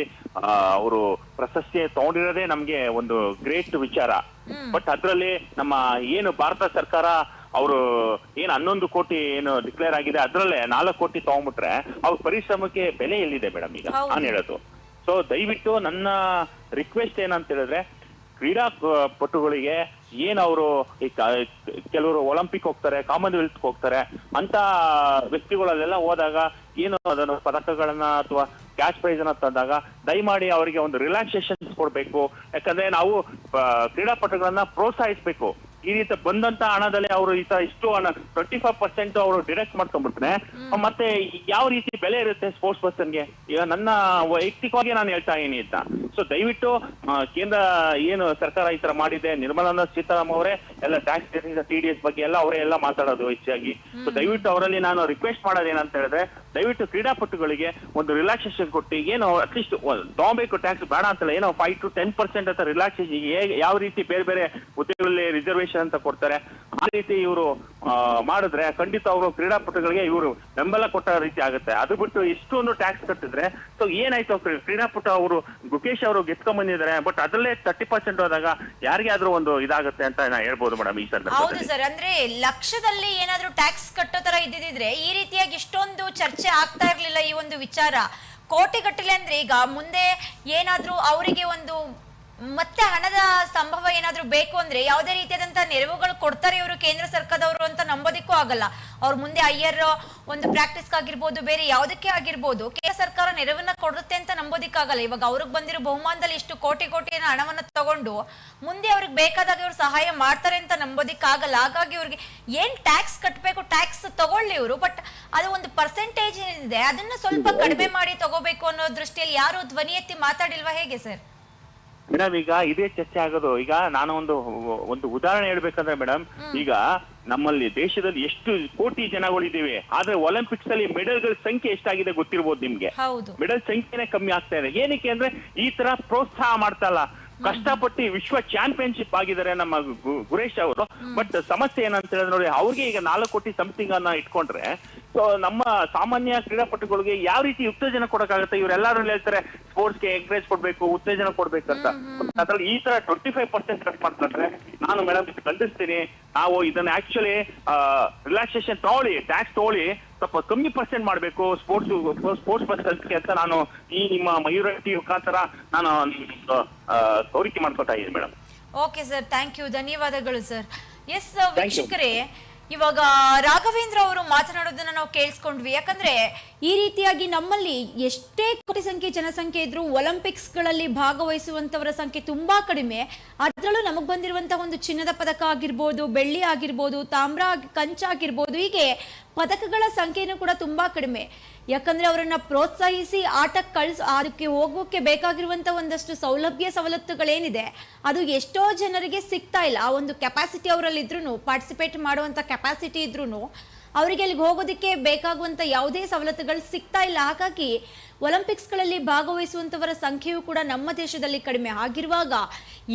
ಅವರು ಪ್ರಶಸ್ತಿ ತಗೊಂಡಿರೋದೇ ನಮ್ಗೆ ಒಂದು ಗ್ರೇಟ್ ವಿಚಾರ. ಬಟ್ ಅದರಲ್ಲಿ ನಮ್ಮ ಏನು ಭಾರತ ಸರ್ಕಾರ ಅವರು ಏನು ಹನ್ನೊಂದು ಕೋಟಿ ಏನು ಡಿಕ್ಲೇರ್ ಆಗಿದೆ ಅದ್ರಲ್ಲೇ ನಾಲ್ಕು ಕೋಟಿ ತಗೊಂಡ್ಬಿಟ್ರೆ ಅವ್ರ ಪರಿಶ್ರಮಕ್ಕೆ ಬೆಲೆ ಎಲ್ಲಿದೆ ಮೇಡಮ್ ಈಗ. ನಾನು ಹೇಳೋದು. ಸೊ ದಯವಿಟ್ಟು ನನ್ನ ರಿಕ್ವೆಸ್ಟ್ ಏನಂತ ಹೇಳಿದ್ರೆ ಕ್ರೀಡಾ ಪಟುಗಳಿಗೆ ಏನ್ ಅವರು ಕೆಲವರು ಒಲಿಂಪಿಕ್ ಹೋಗ್ತಾರೆ ಕಾಮನ್ವೆಲ್ತ್ ಹೋಗ್ತಾರೆ ಅಂತ ವ್ಯಕ್ತಿಗಳಲ್ಲೆಲ್ಲ ಹೋದಾಗ ಏನು ಅದನ್ನು ಪದಕಗಳನ್ನ ಅಥವಾ ಕ್ಯಾಶ್ ಪ್ರೈಸ್ ಅನ್ನ ತಂದಾಗ ದಯಮಾಡಿ ಅವರಿಗೆ ಒಂದು ರಿಲ್ಯಾಕ್ಸೇಷನ್ ಕೊಡ್ಬೇಕು. ಯಾಕಂದ್ರೆ ನಾವು ಕ್ರೀಡಾಪಟುಗಳನ್ನ ಪ್ರೋತ್ಸಾಹಿಸ್ಬೇಕು. ಈ ರೀತಿ ಬಂದಂತ ಹಣದಲ್ಲಿ ಅವರು ಈ ತರ ಇಷ್ಟು ಹಣ ಟ್ವೆಂಟಿ ಫೈವ್ ಪರ್ಸೆಂಟ್ ಅವರು ಡಿರೆಕ್ಟ್ ಮಾಡ್ಕೊಂಡ್ಬಿಡ್ತಾನೆ ಮತ್ತೆ ಯಾವ ರೀತಿ ಬೆಲೆ ಇರುತ್ತೆ ಸ್ಪೋರ್ಟ್ಸ್ ಪರ್ಸನ್ಗೆ ಈಗ ನನ್ನ ವೈಯಕ್ತಿಕವಾಗಿ ನಾನು ಹೇಳ್ತಾ ಇದೀನಿ ಅಂತ. ಸೊ ದಯವಿಟ್ಟು ಕೇಂದ್ರ ಏನು ಸರ್ಕಾರ ಈ ತರ ಮಾಡಿದೆ ನಿರ್ಮಲಾ ಸೀತಾರಾಮ್ ಅವರೇ ಎಲ್ಲ ಟ್ಯಾಕ್ಸ್ ಟಿ ಡಿ ಎಸ್ ಬಗ್ಗೆ ಎಲ್ಲ ಅವರೇ ಎಲ್ಲ ಮಾತಾಡೋದು ಹೆಚ್ಚಾಗಿ. ಸೊ ದಯವಿಟ್ಟು ಅವರಲ್ಲಿ ನಾನು ರಿಕ್ವೆಸ್ಟ್ ಮಾಡೋದು ಏನಂತ ಹೇಳಿದ್ರೆ ದಯವಿಟ್ಟು ಕ್ರೀಡಾಪಟುಗಳಿಗೆ ಒಂದು ರಿಲ್ಯಾಕ್ಸೇಷನ್ ಕೊಟ್ಟು ಏನು ಅಟ್ಲೀಸ್ಟ್ ತಗೋಬೇಕು ಟ್ಯಾಕ್ಸ್ ಬೇಡ ಅಂತಲ್ಲ ಏನೋ ಫೈವ್ ಟು ಟೆನ್ ಪರ್ಸೆಂಟ್ ಅಂತ ರಿಲ್ಯಾಕ್ಸೇಷನ್ ಯಾವ ರೀತಿ ಬೇರೆ ಬೇರೆ ಹುದ್ದೆಗಳಲ್ಲಿ ಅಂತ ಕೊಡ್ತಾರೆ. ಆ ರೀತಿ ಇವರು ಮಾಡಿದ್ರೆ ಖಂಡಿತ ಅವರು ಕ್ರೀಡಾಪಟುಗಳಿಗೆ ಇವರು ಬೆಂಬಲ ಕೊಟ್ಟ ರೀತಿ ಆಗುತ್ತೆ. ಅದು ಬಿಟ್ಟು ಇಷ್ಟೊಂದು ಟ್ಯಾಕ್ಸ್ ಕಟ್ಟಿದ್ರೆ ಸೊ ಏನಾಯ್ತು ಕ್ರೀ- ಕ್ರೀಡಾಪಟು ಅವರು, ಗುಕೇಶ್ ಅವರು ಗೆದ್ಕೊಂಡ್ ಬಂದಿದ್ದಾರೆ ಬಟ್ ಅದರಲ್ಲೇ ತರ್ಟಿ ಪರ್ಸೆಂಟ್ ಹೋದಾಗ ಯಾರಿಗೆ ಆದ್ರೂ ಒಂದು ಇದಾಗುತ್ತೆ ಅಂತ ನಾ ಹೇಳ್ಬೋದು ಮೇಡಮ್ ಈ ಹೌದು ಸರ್ ಅಂದ್ರೆ ಲಕ್ಷದಲ್ಲಿ ಏನಾದ್ರೂ ಟ್ಯಾಕ್ಸ್ ಕಟ್ಟೋ ತರ ಇದ್ದಿದ್ರೆ ಈ ರೀತಿಯಾಗಿ ಇಷ್ಟೊಂದು ಚರ್ಚೆ ಆಗ್ತಾ ಇರ್ಲಿಲ್ಲ ಈ ಒಂದು ವಿಚಾರ. ಕೋಟಿಗಟ್ಟಲೆ ಅಂದ್ರೆ ಈಗ ಮುಂದೆ ಏನಾದ್ರೂ ಅವರಿಗೆ ಒಂದು ಮತ್ತೆ ಹಣದ ಸಂಭವ ಏನಾದ್ರೂ ಬೇಕು ಅಂದ್ರೆ ಯಾವುದೇ ರೀತಿಯಾದಂತಹ ನೆರವುಗಳು ಕೊಡ್ತಾರೆ ಇವರು ಕೇಂದ್ರ ಸರ್ಕಾರದವರು ಅಂತ ನಂಬೋದಿಕ್ಕೂ ಆಗಲ್ಲ. ಅವ್ರ ಮುಂದೆ ಅಯ್ಯರ್ ಒಂದು ಪ್ರಾಕ್ಟೀಸ್ ಆಗಿರ್ಬೋದು, ಬೇರೆ ಯಾವುದಕ್ಕೆ ಆಗಿರ್ಬೋದು, ಕೇಂದ್ರ ಸರ್ಕಾರ ನೆರವನ್ನ ಕೊಡುತ್ತೆ ಅಂತ ನಂಬೋದಿಕ್ಕಾಗಲ್ಲ ಇವಾಗ ಅವ್ರಿಗೆ ಬಂದಿರೋ ಬಹುಮಾನದಲ್ಲಿ ಇಷ್ಟು ಕೋಟಿ ಕೋಟಿ ಹಣವನ್ನ ತಗೊಂಡು ಮುಂದೆ ಅವ್ರಿಗೆ ಬೇಕಾದಾಗ ಇವ್ರು ಸಹಾಯ ಮಾಡ್ತಾರೆ ಅಂತ ನಂಬೋದಿಕ್ಕಾಗಲ್ಲ ಹಾಗಾಗಿ ಇವ್ರಿಗೆ ಏನ್ ಟ್ಯಾಕ್ಸ್ ಕಟ್ಟಬೇಕು ಟ್ಯಾಕ್ಸ್ ತಗೊಳ್ಳಿ ಇವರು ಬಟ್ ಅದು ಒಂದು ಪರ್ಸೆಂಟೇಜ್ ಏನಿದೆ, ಅದನ್ನ ಸ್ವಲ್ಪ ಕಡಿಮೆ ಮಾಡಿ ತಗೋಬೇಕು ಅನ್ನೋ ದೃಷ್ಟಿಯಲ್ಲಿ ಯಾರು ಧ್ವನಿ ಎತ್ತಿ ಮಾತಾಡಿಲ್ವಾ ಹೇಗೆ ಸರ್? ಮೇಡಮ್ ಈಗ ಇದೇ ಚರ್ಚೆ ಆಗೋದು. ಈಗ ನಾನು ಒಂದು ಒಂದು ಉದಾಹರಣೆ ಹೇಳ್ಬೇಕಂದ್ರೆ ಮೇಡಮ್ ಈಗ ನಮ್ಮಲ್ಲಿ ದೇಶದಲ್ಲಿ ಎಷ್ಟು ಕೋಟಿ ಜನಗಳಿದ್ದೀವಿ. ಆದ್ರೆ ಒಲಿಂಪಿಕ್ಸ್ ಅಲ್ಲಿ ಮೆಡಲ್ಗಳ ಸಂಖ್ಯೆ ಎಷ್ಟಾಗಿದೆ ಗೊತ್ತಿರ್ಬೋದು ನಿಮ್ಗೆ? ಮೆಡಲ್ ಸಂಖ್ಯೆನೇ ಕಮ್ಮಿ ಆಗ್ತಾ ಇದೆ. ಏನಕ್ಕೆ ಅಂದ್ರೆ ಈ ತರ ಪ್ರೋತ್ಸಾಹ ಮಾಡ್ತಲ್ಲ ಕಷ್ಟಪಟ್ಟು ವಿಶ್ವ ಚಾಂಪಿಯನ್ಶಿಪ್ ಆಗಿದ್ದಾರೆ ನಮ್ಮ ಗುರೇಶ್ ಅವರು. ಬಟ್ ಸಮಸ್ಯೆ ಏನಂತ ಹೇಳಿದ್ರೆ ನೋಡಿ ಅವ್ರಿಗೆ ಈಗ ನಾಲ್ಕು ಕೋಟಿ ಸಮಥಿಂಗ್ ಅನ್ನ ಇಟ್ಕೊಂಡ್ರೆ ನಮ್ಮ ಸಾಮಾನ್ಯ ಕ್ರೀಡಾಪಟುಗಳಿಗೆ ಯಾವ ರೀತಿ ಉತ್ತೇಜನ ಕೊಡಕ್ಕಾಗುತ್ತೆ? ಇವರೆಲ್ಲರೂ ಹೇಳ್ತಾರೆ ಸ್ಪೋರ್ಟ್ಸ್ಗೆ ಎಂಕರೇಜ್ ಕೊಡ್ಬೇಕು ಉತ್ತೇಜನ ಕೊಡ್ಬೇಕಂತ ಅದ್ರಲ್ಲಿ ಈ ತರ ಟ್ವೆಂಟಿ ಫೈವ್ ಪರ್ಸೆಂಟ್ ಕಟ್ ಮಾಡ್ತಾರೆ. ನಾನು ಮೇಡಮ್ ಖಂಡಿಸ್ತೀನಿ ನಾವು ಇದನ್ನ ಆಕ್ಚುಲಿ ರಿಲ್ಯಾಕ್ಸೇಷನ್ ತಗೊಳ್ಳಿ ಟ್ಯಾಕ್ಸ್ ತಗೊಳ್ಳಿ ಸ್ವಲ್ಪ ಕಮ್ಮಿ ಪರ್ಸೆಂಟ್ ಮಾಡಬೇಕು ಸ್ಪೋರ್ಟ್ಸ್ ಸ್ಪೋರ್ಟ್ಸ್ ಪರ್ಸನ್ಸ್ಗೆ ಅಂತ ನಾನು ಈ ನಿಮ್ಮ ಮಯೂರ ಟಿ ಮುಖಾಂತರ ನಾನು ಕೋರಿಕೆ ತೋರಿಕೆ ಮಾಡ್ಕೊತಾ ಇದ್ದೀನಿ madam okay sir thank you ಧನ್ಯವಾದಗಳು ಸರ್ ಎಸ್. ವೀಕ್ಷಕರೇ ಇವಾಗ ರಾಘವೇಂದ್ರ ಅವರು ಮಾತನಾಡೋದನ್ನ ನಾವು ಕೇಳಿಸ್ಕೊಂಡ್ವಿ. ಯಾಕಂದ್ರೆ ಈ ರೀತಿಯಾಗಿ ನಮ್ಮಲ್ಲಿ ಎಷ್ಟೇ ಕೋಟಿ ಸಂಖ್ಯೆ ಜನಸಂಖ್ಯೆ ಇದ್ರೂ ಒಲಿಂಪಿಕ್ಸ್ಗಳಲ್ಲಿ ಭಾಗವಹಿಸುವಂತವರ ಸಂಖ್ಯೆ ತುಂಬಾ ಕಡಿಮೆ. ಅದರಲ್ಲೂ ನಮಗೆ ಬಂದಿರುವಂತಹ ಒಂದು ಚಿನ್ನದ ಪದಕ ಆಗಿರ್ಬೋದು, ಬೆಳ್ಳಿ ಆಗಿರ್ಬೋದು, ತಾಮ್ರ ಕಂಚ ಆಗಿರ್ಬೋದು, ಹೀಗೆ ಪದಕಗಳ ಸಂಖ್ಯೆನೂ ಕೂಡ ತುಂಬಾ ಕಡಿಮೆ. ಯಾಕಂದ್ರೆ ಅವರನ್ನ ಪ್ರೋತ್ಸಾಹಿಸಿ ಆಟಕ್ಕೆ ಕಳಿಸ್, ಅದಕ್ಕೆ ಹೋಗೋಕೆ ಬೇಕಾಗಿರುವಂಥ ಒಂದಷ್ಟು ಸೌಲಭ್ಯ ಸವಲತ್ತುಗಳೇನಿದೆ, ಅದು ಎಷ್ಟೋ ಜನರಿಗೆ ಸಿಗ್ತಾ ಇಲ್ಲ. ಆ ಒಂದು ಕೆಪಾಸಿಟಿ ಅವರಲ್ಲಿ ಇದ್ರೂ ಪಾರ್ಟಿಸಿಪೇಟ್ ಮಾಡುವಂತ ಕೆಪಾಸಿಟಿ ಇದ್ರೂ ಅವರಿಗೆ ಅಲ್ಲಿಗೆ ಹೋಗೋದಕ್ಕೆ ಬೇಕಾಗುವಂತ ಯಾವುದೇ ಸವಲತ್ತುಗಳು ಸಿಗ್ತಾ ಇಲ್ಲ. ಹಾಗಾಗಿ ಒಲಿಂಪಿಕ್ಸ್ಗಳಲ್ಲಿ ಭಾಗವಹಿಸುವಂತವರ ಸಂಖ್ಯೆಯೂ ಕೂಡ ನಮ್ಮ ದೇಶದಲ್ಲಿ ಕಡಿಮೆ ಆಗಿರುವಾಗ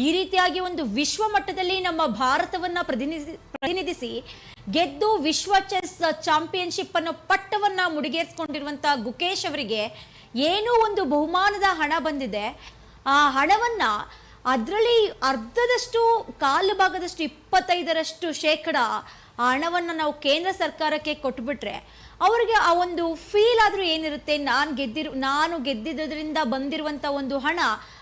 ಈ ರೀತಿಯಾಗಿ ಒಂದು ವಿಶ್ವ ಮಟ್ಟದಲ್ಲಿ ನಮ್ಮ ಭಾರತವನ್ನ ಪ್ರತಿನಿಧಿ, ಪ್ರತಿನಿಧಿಸಿ ಗೆದ್ದು ವಿಶ್ವ ಚೆಸ್ ಚಾಂಪಿಯನ್ಶಿಪ್ ಅನ್ನೋ ಪಟ್ಟವನ್ನ ಮುಡಿಗೇರಿಸಿಕೊಂಡಿರುವಂತ ಗುಕೇಶ್ ಅವರಿಗೆ ಏನೋ ಒಂದು ಬಹುಮಾನದ ಹಣ ಬಂದಿದೆ. ಆ ಹಣವನ್ನ ಅದರಲ್ಲಿ ಅರ್ಧದಷ್ಟು, ಕಾಲು ಭಾಗದಷ್ಟು, ಇಪ್ಪತ್ತೈದರಷ್ಟು ಶೇಕಡ ಆ ಹಣವನ್ನು ನಾವು ಕೇಂದ್ರ ಸರ್ಕಾರಕ್ಕೆ ಕೊಟ್ಬಿಟ್ರೆ ಅವರಿಗೆ ಆ ಒಂದು ಫೀಲ್ ಆದರೂ ಏನಿರುತ್ತೆ? ನಾನು ಗೆದ್ದಿರು, ನಾನು ಗೆದ್ದಿದ್ದರಿಂದ ಬಂದಿರುವಂಥ ಒಂದು ಹಣ,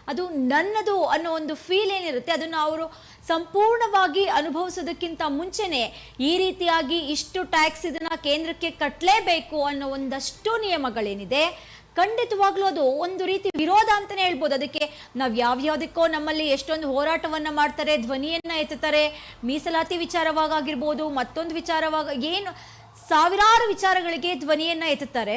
ಅದು ನನ್ನದು ಅನ್ನೋ ಒಂದು ಫೀಲ್ ಏನಿರುತ್ತೆ? ಅದನ್ನು ಅವರು ಸಂಪೂರ್ಣವಾಗಿ ಅನುಭವಿಸೋದಕ್ಕಿಂತ ಮುಂಚೆನೇ ಈ ರೀತಿಯಾಗಿ ಇಷ್ಟು ಟ್ಯಾಕ್ಸ್ ಇದನ್ನು ಕೇಂದ್ರಕ್ಕೆ ಕಟ್ಟಲೇಬೇಕು ಅನ್ನೋ ಒಂದಷ್ಟು ನಿಯಮಗಳೇನಿದೆ? ಖಂಡಿತವಾಗ್ಲೂ ಅದು ಒಂದು ರೀತಿ ವಿರೋಧ ಅಂತಾನೆ ಹೇಳ್ಬೋದು. ಅದಕ್ಕೆ ನಾವು ಯಾವ್ಯಾವುದಕ್ಕೋ ನಮ್ಮಲ್ಲಿ ಎಷ್ಟೊಂದು ಹೋರಾಟವನ್ನ ಮಾಡ್ತಾರೆ, ಧ್ವನಿಯನ್ನ ಎತ್ತುತ್ತಾರೆ, ಮೀಸಲಾತಿ ವಿಚಾರವಾಗಿರ್ಬೋದು ಮತ್ತೊಂದು ವಿಚಾರವಾಗ ಏನು, ಸಾವಿರಾರು ವಿಚಾರಗಳಿಗೆ ಧ್ವನಿಯನ್ನ ಎತ್ತುತ್ತಾರೆ.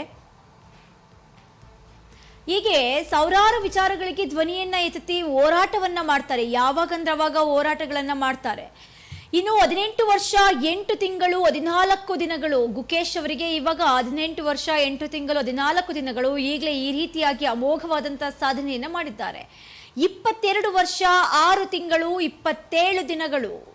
ಹೀಗೆ ಸಾವಿರಾರು ವಿಚಾರಗಳಿಗೆ ಧ್ವನಿಯನ್ನ ಎತ್ತಿ ಹೋರಾಟವನ್ನ ಮಾಡ್ತಾರೆ. ಯಾವಾಗಂದ್ರವಾಗ ಹೋರಾಟಗಳನ್ನ ಮಾಡ್ತಾರೆ. ಇನ್ನು ಹದಿನೆಂಟು ವರ್ಷ, ಎಂಟು ತಿಂಗಳು, ಹದಿನಾಲ್ಕು ದಿನಗಳು. ಗುಕೇಶ್ ಅವರಿಗೆ ಇವಾಗ ಹದಿನೆಂಟು ವರ್ಷ, ಎಂಟು ತಿಂಗಳು, ಹದಿನಾಲ್ಕು ದಿನಗಳು. ಈಗಲೇ ಈ ರೀತಿಯಾಗಿ ಅಮೋಘವಾದಂತಹ ಸಾಧನೆಯನ್ನು ಮಾಡಿದ್ದಾರೆ. ಇಪ್ಪತ್ತೆರಡು ವರ್ಷ, ಆರು ತಿಂಗಳು, ಇಪ್ಪತ್ತೇಳು ದಿನಗಳು.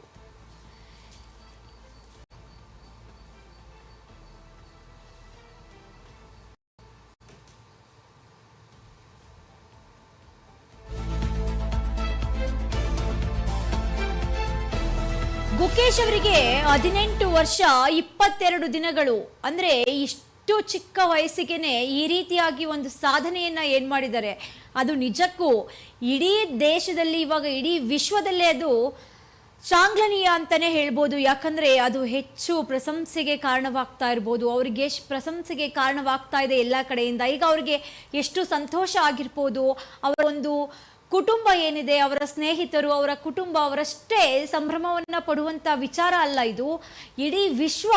ಗುಕೇಶ್ ಅವರಿಗೆ ಹದಿನೆಂಟು ವರ್ಷ ಇಪ್ಪತ್ತೆರಡು ದಿನಗಳು. ಅಂದ್ರೆ ಇಷ್ಟು ಚಿಕ್ಕ ವಯಸ್ಸಿಗೆನೆ ಈ ರೀತಿಯಾಗಿ ಒಂದು ಸಾಧನೆಯನ್ನ ಏನ್ ಮಾಡಿದ್ದಾರೆ. ಅದು ನಿಜಕ್ಕೂ ಇಡೀ ದೇಶದಲ್ಲಿ ಇವಾಗ ಇಡೀ ವಿಶ್ವದಲ್ಲೇ ಅದು ಚಾಂಗ್ಲನೀಯ ಅಂತಾನೆ ಹೇಳ್ಬೋದು. ಯಾಕಂದ್ರೆ ಅದು ಹೆಚ್ಚು ಪ್ರಶಂಸೆಗೆ ಕಾರಣವಾಗ್ತಾ ಇರ್ಬೋದು. ಅವ್ರಿಗೆ ಎಷ್ಟು ಪ್ರಶಂಸೆಗೆ ಕಾರಣವಾಗ್ತಾ ಇದೆ ಎಲ್ಲ ಕಡೆಯಿಂದ. ಈಗ ಅವ್ರಿಗೆ ಎಷ್ಟು ಸಂತೋಷ ಆಗಿರ್ಬೋದು. ಅವರ ಒಂದು ಕುಟುಂಬ ಏನಿದೆ, ಅವರ ಸ್ನೇಹಿತರು, ಅವರ ಕುಟುಂಬ, ಅವರಷ್ಟೇ ಸಂಭ್ರಮವನ್ನ ಪಡುವಂತ ವಿಚಾರ ಅಲ್ಲ ಇದು. ಇಡೀ ವಿಶ್ವ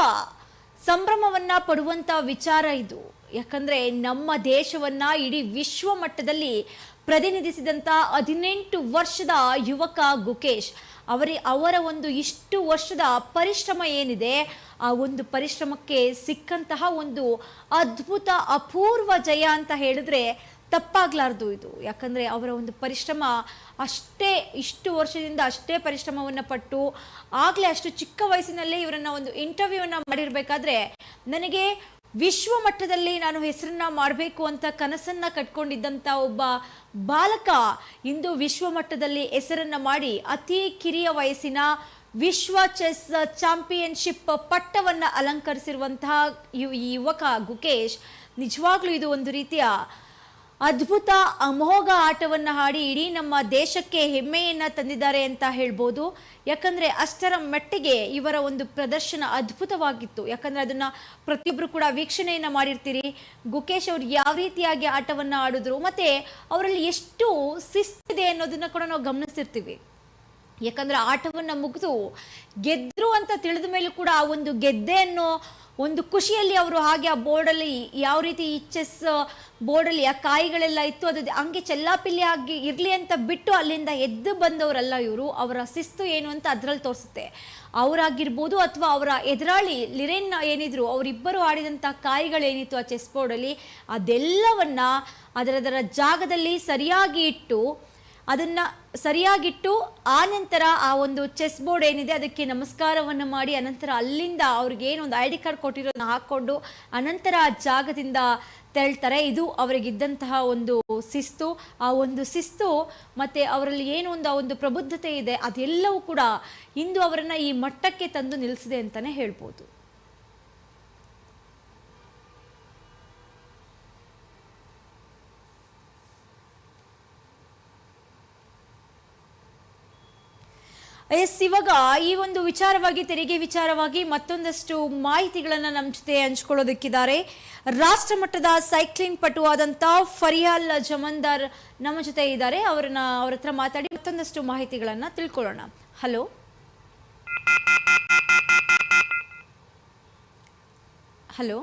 ಸಂಭ್ರಮವನ್ನ ಪಡುವಂತ ವಿಚಾರ ಇದು. ಯಾಕಂದ್ರೆ ನಮ್ಮ ದೇಶವನ್ನ ಇಡೀ ವಿಶ್ವ ಮಟ್ಟದಲ್ಲಿ ಪ್ರತಿನಿಧಿಸಿದಂತ ಹದಿನೆಂಟು ವರ್ಷದ ಯುವಕ ಗುಕೇಶ್, ಅವರಿ, ಅವರ ಒಂದು ಇಷ್ಟು ವರ್ಷದ ಪರಿಶ್ರಮ ಏನಿದೆ, ಆ ಒಂದು ಪರಿಶ್ರಮಕ್ಕೆ ಸಿಕ್ಕಂತಹ ಒಂದು ಅದ್ಭುತ ಅಪೂರ್ವ ಜಯ ಅಂತ ಹೇಳಿದ್ರೆ ತಪ್ಪಾಗ್ಲಾರ್ದು ಇದು. ಯಾಕಂದ್ರೆ ಅವರ ಒಂದು ಪರಿಶ್ರಮ ಅಷ್ಟೇ, ಇಷ್ಟು ವರ್ಷದಿಂದ ಅಷ್ಟೇ ಪರಿಶ್ರಮವನ್ನು ಪಟ್ಟು ಆಗಲೇ ಅಷ್ಟು ಚಿಕ್ಕ ವಯಸ್ಸಿನಲ್ಲೇ ಇವರನ್ನ ಒಂದು ಇಂಟರ್ವ್ಯೂವನ್ನು ಮಾಡಿರಬೇಕಾದ್ರೆ ನನಗೆ ವಿಶ್ವ ಮಟ್ಟದಲ್ಲಿ ನಾನು ಹೆಸರನ್ನ ಮಾಡಬೇಕು ಅಂತ ಕನಸನ್ನ ಕಟ್ಕೊಂಡಿದ್ದಂಥ ಒಬ್ಬ ಬಾಲಕ ಇಂದು ವಿಶ್ವ ಮಟ್ಟದಲ್ಲಿ ಹೆಸರನ್ನ ಮಾಡಿ ಅತಿ ಕಿರಿಯ ವಯಸ್ಸಿನ ವಿಶ್ವ ಚೆಸ್ ಚಾಂಪಿಯನ್ಶಿಪ್ ಪಟ್ಟವನ್ನ ಅಲಂಕರಿಸಿರುವಂತಹ ಈ ಯುವಕ ಗುಕೇಶ್ ನಿಜವಾಗ್ಲೂ ಇದು ಒಂದು ರೀತಿಯ ಅದ್ಭುತ ಅಮೋಘ ಆಟವನ್ನ ಆಡಿ ಇಡೀ ನಮ್ಮ ದೇಶಕ್ಕೆ ಹೆಮ್ಮೆಯನ್ನ ತಂದಿದ್ದಾರೆ ಅಂತ ಹೇಳ್ಬೋದು. ಯಾಕಂದ್ರೆ ಅಷ್ಟರ ಮಟ್ಟಿಗೆ ಇವರ ಒಂದು ಪ್ರದರ್ಶನ ಅದ್ಭುತವಾಗಿತ್ತು. ಯಾಕಂದ್ರೆ ಅದನ್ನ ಪ್ರತಿಯೊಬ್ಬರು ಕೂಡ ವೀಕ್ಷಣೆಯನ್ನ ಮಾಡಿರ್ತೀರಿ. ಗುಕೇಶ್ ಅವ್ರು ಯಾವ ರೀತಿಯಾಗಿ ಆಟವನ್ನ ಆಡಿದ್ರು, ಮತ್ತೆ ಅವರಲ್ಲಿ ಎಷ್ಟು ಶಿಸ್ತಿದೆ ಅನ್ನೋದನ್ನ ಕೂಡ ನಾವು ಗಮನಿಸಿರ್ತೀವಿ. ಯಾಕಂದ್ರೆ ಆಟವನ್ನ ಮುಗಿದು ಗೆದ್ರು ಅಂತ ತಿಳಿದ ಮೇಲೂ ಕೂಡ ಆ ಒಂದು ಗೆದ್ದೆ ಅನ್ನೋ ಒಂದು ಖುಷಿಯಲ್ಲಿ ಅವರು ಹಾಗೆ ಆ ಬೋರ್ಡಲ್ಲಿ ಯಾವ ರೀತಿ ಈ ಚೆಸ್ ಬೋರ್ಡಲ್ಲಿ ಆ ಕಾಯಿಗಳೆಲ್ಲ ಇತ್ತು, ಅದು ಹಂಗೆ ಚೆಲ್ಲಾಪಿಲ್ಲಿ ಆಗಿ ಇರಲಿ ಅಂತ ಬಿಟ್ಟು ಅಲ್ಲಿಂದ ಎದ್ದು ಬಂದವರಲ್ಲ ಇವರು, ಅವರ ಶಿಸ್ತು ಏನು ಅಂತ ಅದರಲ್ಲಿ ತೋರಿಸುತ್ತೆ. ಅವರಾಗಿರ್ಬೋದು ಅಥವಾ ಅವರ ಎದುರಾಳಿ ಲಿರೆನ್ ಏನಿದ್ರು, ಅವರಿಬ್ಬರು ಆಡಿದಂಥ ಕಾಯಿಗಳೇನಿತ್ತು ಆ ಚೆಸ್ ಬೋರ್ಡಲ್ಲಿ, ಅದೆಲ್ಲವನ್ನು ಅದರದರ ಜಾಗದಲ್ಲಿ ಸರಿಯಾಗಿ ಇಟ್ಟು ಅದನ್ನ ಸರಿಯಾಗಿಟ್ಟು ಆ ನಂತರ ಆ ಒಂದು ಚೆಸ್ ಬೋರ್ಡ್ ಏನಿದೆ ಅದಕ್ಕೆ ನಮಸ್ಕಾರವನ್ನು ಮಾಡಿ ಅನಂತರ ಅಲ್ಲಿಂದ ಅವ್ರಿಗೆ ಏನೊಂದು ಐ ಡಿ ಕಾರ್ಡ್ ಕೊಟ್ಟಿರೋದನ್ನ ಹಾಕ್ಕೊಂಡು ಅನಂತರ ಆ ಜಾಗದಿಂದ ತೆರಳ್ತಾರೆ. ಇದು ಅವರಿಗಿದ್ದಂತಹ ಒಂದು ಶಿಸ್ತು. ಆ ಒಂದು ಶಿಸ್ತು ಮತ್ತೆ ಅವರಲ್ಲಿ ಏನು ಒಂದು ಆ ಒಂದು ಪ್ರಬುದ್ಧತೆ ಇದೆ, ಅದೆಲ್ಲವೂ ಕೂಡ ಇಂದು ಅವರನ್ನು ಈ ಮಟ್ಟಕ್ಕೆ ತಂದು ನಿಲ್ಲಿಸಿದೆ ಅಂತಾನೆ ಹೇಳ್ಬೋದು. ಎಸ್, ಇವಾಗ ಈ ಒಂದು ವಿಚಾರವಾಗಿ, ತೆರಿಗೆ ವಿಚಾರವಾಗಿ ಮತ್ತೊಂದಷ್ಟು ಮಾಹಿತಿಗಳನ್ನು ನಮ್ಮ ಜೊತೆ ಹಂಚ್ಕೊಳ್ಳೋದಕ್ಕಿದ್ದಾರೆ. ರಾಷ್ಟ್ರ ಮಟ್ಟದ ಸೈಕ್ಲಿಂಗ್ ಪಟು ಆದಂತ ಫರಿಯಾಲ್ ಜಮಂದಾರ್ ನಮ್ಮ ಜೊತೆ ಇದ್ದಾರೆ. ಅವರನ್ನ, ಅವ್ರ ಹತ್ರ ಮಾತಾಡಿ ಮತ್ತೊಂದಷ್ಟು ಮಾಹಿತಿಗಳನ್ನು ತಿಳ್ಕೊಳ್ಳೋಣ. ಹಲೋ. ಹಲೋ.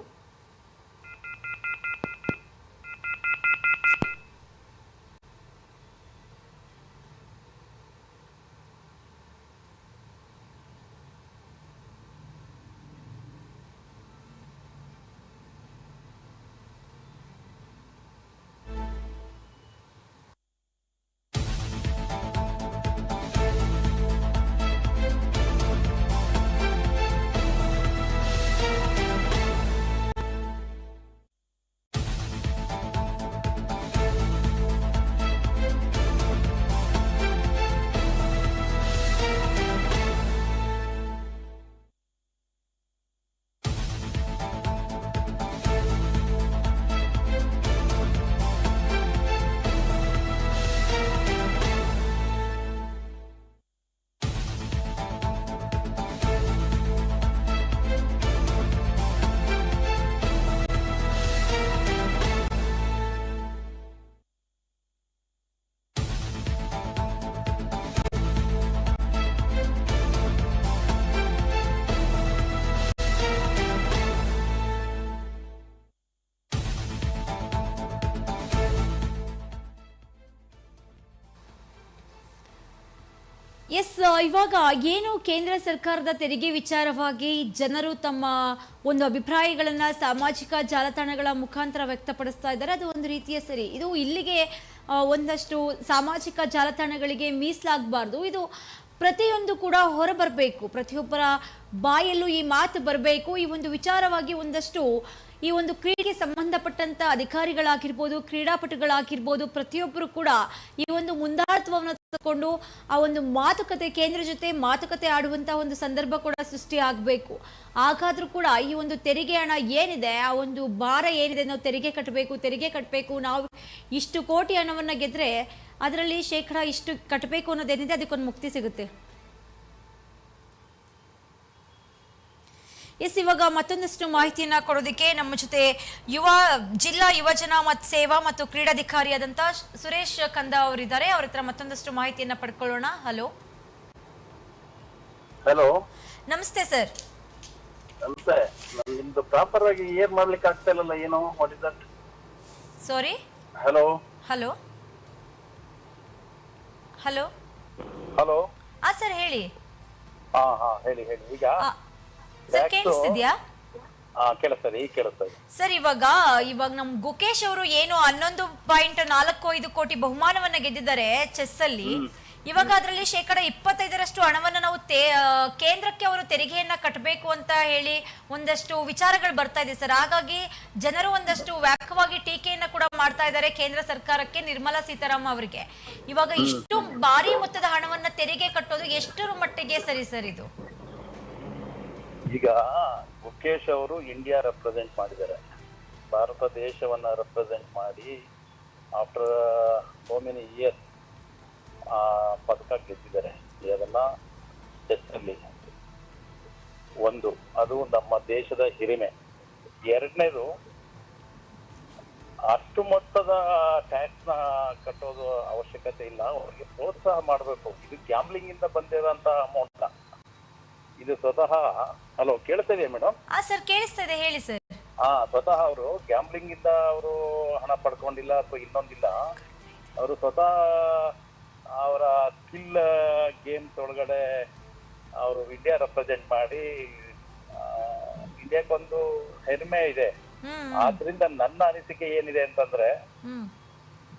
ಎಸ್ ಇವಾಗ ಏನು ಕೇಂದ್ರ ಸರ್ಕಾರದ ತೆರಿಗೆ ವಿಚಾರವಾಗಿ ಜನರು ತಮ್ಮ ಒಂದು ಅಭಿಪ್ರಾಯಗಳನ್ನು ಸಾಮಾಜಿಕ ಜಾಲತಾಣಗಳ ಮುಖಾಂತರ ವ್ಯಕ್ತಪಡಿಸ್ತಾ ಇದ್ದಾರೆ. ಅದು ಒಂದು ರೀತಿಯ ಸರಿ. ಇದು ಇಲ್ಲಿಗೆ ಒಂದಷ್ಟು ಸಾಮಾಜಿಕ ಜಾಲತಾಣಗಳಿಗೆ ಮೀಸಲಾಗಬಾರ್ದು. ಇದು ಪ್ರತಿಯೊಂದು ಕೂಡ ಹೊರಬರಬೇಕು. ಪ್ರತಿಯೊಬ್ಬರ ಬಾಯಲ್ಲೂ ಈ ಮಾತು ಬರಬೇಕು. ಈ ಒಂದು ವಿಚಾರವಾಗಿ ಒಂದಷ್ಟು ಈ ಒಂದು ಕ್ರೀಡೆಗೆ ಸಂಬಂಧಪಟ್ಟಂತ ಅಧಿಕಾರಿಗಳಾಗಿರ್ಬೋದು, ಕ್ರೀಡಾಪಟುಗಳಾಗಿರ್ಬೋದು, ಪ್ರತಿಯೊಬ್ಬರು ಕೂಡ ಈ ಒಂದು ಮುಂದಾಳತ್ವವನ್ನು ತಗೊಂಡು ಆ ಒಂದು ಮಾತುಕತೆ, ಕೇಂದ್ರ ಜೊತೆ ಮಾತುಕತೆ ಆಡುವಂತಹ ಒಂದು ಸಂದರ್ಭ ಕೂಡ ಸೃಷ್ಟಿ ಆಗಬೇಕು ಹಾಗಾದ್ರೂ ಕೂಡ ಈ ಒಂದು ತೆರಿಗೆ ಹಣ ಏನಿದೆ, ಆ ಒಂದು ಭಾರ ಏನಿದೆ ನಾವು ತೆರಿಗೆ ಕಟ್ಟಬೇಕು ತೆರಿಗೆ ಕಟ್ಟಬೇಕು, ನಾವು ಇಷ್ಟು ಕೋಟಿ ಹಣವನ್ನು ಗೆದ್ರೆ ಅದರಲ್ಲಿ ಶೇಕಡ ಇಷ್ಟು ಕಟ್ಟಬೇಕು ಅನ್ನೋದೇನಿದೆ, ಅದಕ್ಕೊಂದು ಮುಕ್ತಿ ಸಿಗುತ್ತೆ. ಎಸ್ ಇವಾಗ ಮತ್ತೊಂದಷ್ಟು ಮಾಹಿತಿಯನ್ನ ಕೊಡೋದಕ್ಕೆ ನಮ್ಮ ಜೊತೆ ಯುವ ಜಿಲ್ಲಾ ಯುವಜನ ಮತ್ತು ಸೇವಾ ಮತ್ತು ಕ್ರೀಡಾಧಿಕಾರಿಯಾದಂಥ ಸುರೇಶ್ ಕಂದ ಅವರಿದ್ದಾರೆ. ಅವ್ರ ಹತ್ರ ಮತ್ತೊಂದಷ್ಟು ಮಾಹಿತಿಯನ್ನ ಪಡ್ಕೊಳ್ಳೋಣ. ಹಲೋ. ಹಲೋ. ನಮಸ್ತೆ ಸರ್. ನಮಸ್ತೆ. ನಿಮ್ದು ಪ್ರಾಪರ್ ಆಗಿ ಏನ್ ಮಾಡ್ಲಿಕ್ಕೆ ಆಗ್ತಾ ಇಲ್ಲಲ್ಲ ಏನು? What is that sorry hello. Hello. Hello. Hello. ಆ ಸರ್ ಹೇಳಿ. ಹಾ ಹಾ ಹೇಳಿ ಹೇಳಿ. ಈಗ? ಸರ್ ಕೇಳಿಸ್ತಿದ್ಯಾ? ಹಾ ಕೇಳಿಸ್ತದೆ ಈಗ ಕೇಳಿಸ್ತದೆ ಸರ್ ಇವಾಗ ಇವಾಗ ನಮ್ ಗುಕೇಶ್ ಅವರು ಏನು ಹನ್ನೊಂದು ಪಾಯಿಂಟ್ ನಾಲ್ಕು ಐದು ಕೋಟಿ ಬಹುಮಾನವನ್ನ ಗೆದ್ದಿದ್ದಾರೆ ಚೆಸ್ ಅಲ್ಲಿ ಇವಾಗ ಅದರಲ್ಲಿ ಶೇಕಡ ಇಪ್ಪತ್ತೈದರಷ್ಟು ಹಣವನ್ನ ನಾವು ಕೇಂದ್ರಕ್ಕೆ ಅವರು ತೆರಿಗೆಯನ್ನ ಕಟ್ಟಬೇಕು ಅಂತ ಹೇಳಿ ಒಂದಷ್ಟು ವಿಚಾರಗಳು ಬರ್ತಾ ಇದೆ ಸರ್. ಹಾಗಾಗಿ ಜನರು ಒಂದಷ್ಟು ವ್ಯಾಪಕವಾಗಿ ಟೀಕೆಯನ್ನ ಕೂಡ ಮಾಡ್ತಾ ಇದ್ದಾರೆ ಕೇಂದ್ರ ಸರ್ಕಾರಕ್ಕೆ ನಿರ್ಮಲಾ ಸೀತಾರಾಮ್ ಅವರಿಗೆ. ಇವಾಗ ಇಷ್ಟು ಭಾರಿ ಮೊತ್ತದ ಹಣವನ್ನ ತೆರಿಗೆ ಕಟ್ಟೋದು ಎಷ್ಟರ ಮಟ್ಟಿಗೆ ಸರಿ ಸರ್ ಇದು? ಈಗ ಗುಕೇಶ್ ಅವರು ಇಂಡಿಯಾ ರೆಪ್ರೆಸೆಂಟ್ ಮಾಡಿದ್ದಾರೆ. ಭಾರತ ದೇಶವನ್ನ ರೆಪ್ರೆಸೆಂಟ್ ಮಾಡಿ ಆಫ್ಟರ್ ಸೋ ಮೆನಿ ಆ ಪದಕ ಗೆದ್ದಿದ್ದಾರೆ. ಅದನ್ನ ಚೆಸ್ನಲ್ಲಿ ಒಂದು, ಅದು ನಮ್ಮ ದೇಶದ ಹಿರಿಮೆ. ಎರಡನೇದು, ಅಷ್ಟು ಮೊತ್ತದ ಟ್ಯಾಕ್ಸ್ನ ಕಟ್ಟೋದು ಅವಶ್ಯಕತೆ ಇಲ್ಲ. ಅವ್ರಿಗೆ ಪ್ರೋತ್ಸಾಹ ಮಾಡಬೇಕು. ಇದು ಗ್ಯಾಮ್ಲಿಂಗಿಂದ ಅಮೌಂಟ್ನ ಅಮೌಂಟ್ ಇದು ಸ್ವತಃ ಹಲೋ ಕೇಳ್ತಿದೆಯಾ ಮೇಡಮ್ ಆ ಸರ್ ಕೇಳಿಸ್ತಾ ಇದೆ ಹೇಳಿ ಸರ್ ಹಾ ಸ್ವತಃ ಅವರು ಗ್ಯಾಂಬ್ಲಿಂಗ್ ಇಂದ ಅವರು ಹಣ ಪಡ್ಕೊಂಡಿಲ್ಲ ಅಥವಾ ಇನ್ನೊಂದಿಲ್ಲ. ಅವರು ಸ್ವತಃ ಅವರ ಸ್ಕಿಲ್ ಗೇಮ್ಸ್ ಒಳಗಡೆ ಅವರು ಇಂಡಿಯಾ ರೆಪ್ರೆಸೆಂಟ್ ಮಾಡಿ ಇಂಡಿಯಾಕ್ಕೊಂದು ಹೆಮ್ಮೆ ಇದೆ ಆದ್ರಿಂದ ನನ್ನ ಅನಿಸಿಕೆ ಏನಿದೆ ಅಂತಂದ್ರೆ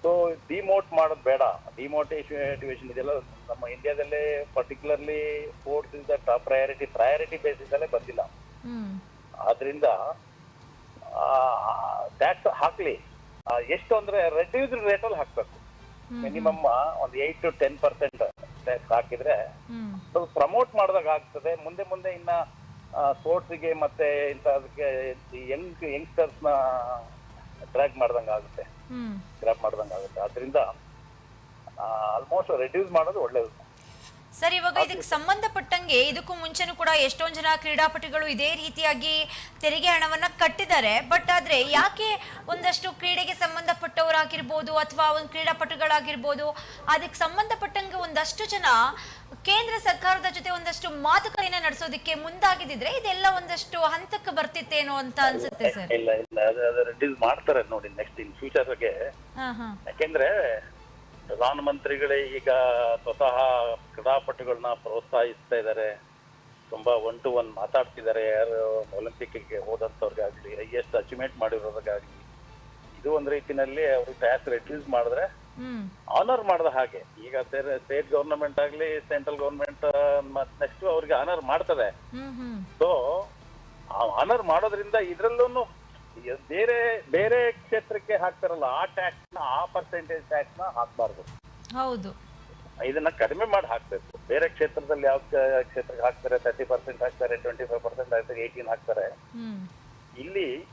ಸೊ ಡಿಮೋಟ್ ಮಾಡೋದು ಬೇಡ. ಡಿಮೋಟಿವೇಶನ್ ಇದೆಲ್ಲ ನಮ್ಮ ಇಂಡಿಯಾದಲ್ಲೇ particularly sports is the top priority priority basis ಅಲ್ಲೇ ಬಂದಿಲ್ಲ. ಆದ್ರಿಂದ ಟ್ಯಾಕ್ಸ್ ಹಾಕ್ಲಿ. ಎಷ್ಟು ಅಂದ್ರೆ ರೆಡ್ಯೂಸ್ಡ್ ರೇಟ್ ಅಲ್ಲಿ ಹಾಕ್ಬೇಕು. ಮಿನಿಮಮ್ ಒಂದು eight to ten percent tax ಹಾಕಿದ್ರೆ ಸ್ವಲ್ಪ ಪ್ರಮೋಟ್ ಮಾಡಿದಾಗ ಆಗ್ತದೆ. ಮುಂದೆ ಮುಂದೆ ಇನ್ನ ಸ್ಪೋರ್ಟ್ಸ್ಗೆ ಮತ್ತೆ ಇಂಥ ಅದಕ್ಕೆ ಯಂಗ್ ಯಂಗ್ಸ್ಟರ್ಸ್ನ ಟ್ರ್ಯಾಕ್ ಮಾಡ್ದಂಗೆ ಆಗುತ್ತೆ ಗ್ರಾಪ್ ಮಾಡ್ದಂಗೆ ಆಗುತ್ತೆ ಆದ್ರಿಂದ ಆಲ್ಮೋಸ್ಟ್ ರೆಡ್ಯೂಸ್ ಮಾಡೋದು ಒಳ್ಳೇದು. ಸರ್ ಇವಾಗ ಇದಕ್ಕೆ ಸಂಬಂಧಪಟ್ಟಂಗೆ ಇದಕ್ಕೂ ಮುಂಚೆನೂ ಕೂಡ ಎಷ್ಟೊಂದು ಜನ ಕ್ರೀಡಾಪಟುಗಳು ಇದೇ ರೀತಿಯಾಗಿ ತೆರಿಗೆ ಹಣವನ್ನ ಕಟ್ಟಿದ್ದಾರೆ. ಬಟ್ ಆದ್ರೆ ಯಾಕೆ ಒಂದಷ್ಟು ಕ್ರೀಡೆಗೆ ಸಂಬಂಧಪಟ್ಟವರಾಗಿರ್ಬೋದು ಅಥವಾ ಒಂದು ಕ್ರೀಡಾಪಟುಗಳಾಗಿರ್ಬೋದು ಅದಕ್ಕೆ ಸಂಬಂಧಪಟ್ಟಂಗೆ ಒಂದಷ್ಟು ಜನ ಕೇಂದ್ರ ಸರ್ಕಾರದ ಜೊತೆ ಒಂದಷ್ಟು ಮಾತುಕತೆಯನ್ನ ನಡೆಸೋದಕ್ಕೆ ಮುಂದಾಗಿದ್ದಿದ್ರೆ ಇದೆಲ್ಲ ಒಂದಷ್ಟು ಹಂತಕ್ಕೆ ಬರ್ತಿತ್ತೇನೋ ಅಂತ ಅನ್ಸುತ್ತೆ ಸರ್? ಇಲ್ಲ ಇಲ್ಲ ಮಾಡ್ತಾರೆ ನೋಡಿ ನೆಕ್ಸ್ಟ್ ಇನ್ ಫ್ಯೂಚರ್ಗೆ ಹಾ ಹಾ. ಯಾಕೆಂದ್ರೆ ಪ್ರಧಾನಮಂತ್ರಿಗಳೇ ಈಗ ಸ್ವತಃ ಕ್ರೀಡಾಪಟುಗಳನ್ನ ಪ್ರೋತ್ಸಾಹಿಸ್ತಾ ಇದ್ದಾರೆ. ತುಂಬಾ ಒನ್ ಟು ಒನ್ ಮಾತಾಡ್ತಿದ್ದಾರೆ. ಯಾರು ಒಲಿಂಪಿಕ್ಗೆ ಹೋದಂಥವ್ರಿಗಾಗಲಿ ಹೈಯೆಸ್ಟ್ ಅಚೀವ್ಮೆಂಟ್ ಮಾಡಿರೋರಿಗಾಗಲಿ. ಇದು ಒಂದ್ ರೀತಿನಲ್ಲಿ ಅವ್ರಿಗೆ ಟ್ಯಾಕ್ಸ್ ರೆಡ್ಯೂಸ್ ಮಾಡಿದ್ರೆ ಆನರ್ ಮಾಡಿದ ಹಾಗೆ. ಈಗ ಸ್ಟೇಟ್ ಗೌರ್ಮೆಂಟ್ ಆಗ್ಲಿ ಸೆಂಟ್ರಲ್ ಗೌರ್ಮೆಂಟ್ ನೆಕ್ಸ್ಟ್ ಅವ್ರಿಗೆ ಆನರ್ ಮಾಡ್ತದೆ. ಸೊ ಆನರ್ ಮಾಡೋದ್ರಿಂದ ಇದ್ರಲ್ಲೂ ಬೇರೆ ಬೇರೆ ಕ್ಷೇತ್ರಕ್ಕೆ ಹಾಕ್ತಾರಲ್ಲ ಆ ಟ್ಯಾಕ್ಸ್ನ ಆ ಪರ್ಸೆಂಟೇಜ್ ಟ್ಯಾಕ್ಸ್ನ ಹಾಕ್ಬಾರ್ದು. ಹೌದು. ಇದನ್ನ ಕಡಿಮೆ ಮಾಡಿ ಹಾಕ್ಬೇಕು. ಬೇರೆ ಕ್ಷೇತ್ರದಲ್ಲಿ ಯಾವ ಕ್ಷೇತ್ರಕ್ಕೆ ಹಾಕ್ತಾರೆ ತರ್ಟಿ ಪರ್ಸೆಂಟ್ ಹಾಕ್ತಾರೆ ಟ್ವೆಂಟಿ ಫೈವ್ ಪರ್ಸೆಂಟ್ ಹಾಕ್ತಾರೆ ಏಯ್ಟೀನ್ ಹಾಕ್ತಾರೆ. ಇಲ್ಲಿ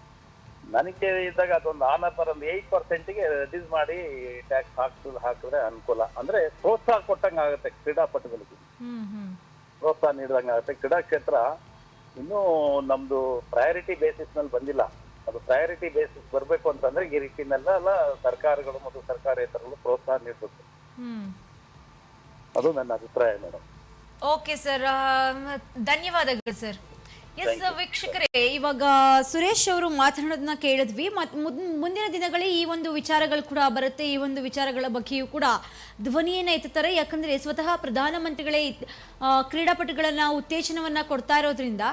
ನನಗೆ ಇದ್ದಾಗ ಅದೊಂದು ಆನ ಪರ್ ಒಂದು ಏಯ್ಟ್ ಪರ್ಸೆಂಟ್ಗೆ ರೆಡ್ಯೂಸ್ ಮಾಡಿ ಟ್ಯಾಕ್ಸ್ ಹಾಕ್ಸ್ ಹಾಕಿದ್ರೆ ಅನುಕೂಲ. ಅಂದ್ರೆ ಪ್ರೋತ್ಸಾಹ ಕೊಟ್ಟಂಗೆ ಆಗುತ್ತೆ ಕ್ರೀಡಾಪಟುಗಳಿಗೆ. ಪ್ರೋತ್ಸಾಹ ನೀಡಿದಂಗೆ ಆಗುತ್ತೆ. ಕ್ರೀಡಾ ಕ್ಷೇತ್ರ ಇನ್ನೂ ನಮ್ದು ಪ್ರಯಾರಿಟಿ ಬೇಸಿಸ್ನಲ್ಲಿ ಬಂದಿಲ್ಲ. ಅದು ಪ್ರಯಾರಿಟಿ ಬೇಸಿಸ್ ಬರಬೇಕು ಅಂತಂದ್ರೆ ಈ ರೀತಿನೆಲ್ಲ ಸರ್ಕಾರಗಳು ಮತ್ತು ಸರ್ಕಾರೇತರಗಳು ಪ್ರೋತ್ಸಾಹ ನೀಡಬೇಕು. ಅದು ನನ್ನ ಅಭಿಪ್ರಾಯ ಮೇಡಮ್. ಓಕೆ ಸರ್ ಧನ್ಯವಾದಗಳು ಸರ್ ಎಸ್ ವೀಕ್ಷಕರೇ ಇವಾಗ ಸುರೇಶ್ ಅವರು ಮಾತನಾಡೋದನ್ನ ಕೇಳಿದ್ವಿ. ಮುಂದಿನ ದಿನಗಳಲ್ಲಿ ಈ ಒಂದು ವಿಚಾರಗಳು ಕೂಡ ಬರುತ್ತೆ. ಈ ಒಂದು ವಿಚಾರಗಳ ಬಗ್ಗೆಯೂ ಕೂಡ ಧ್ವನಿಯನ್ನ ಎತ್ತುತ್ತಾರೆ. ಯಾಕಂದ್ರೆ ಸ್ವತಃ ಪ್ರಧಾನಮಂತ್ರಿಗಳೇ ಕ್ರೀಡಾಪಟುಗಳನ್ನ ಉತ್ತೇಜನವನ್ನ ಕೊಡ್ತಾ ಇರೋದ್ರಿಂದ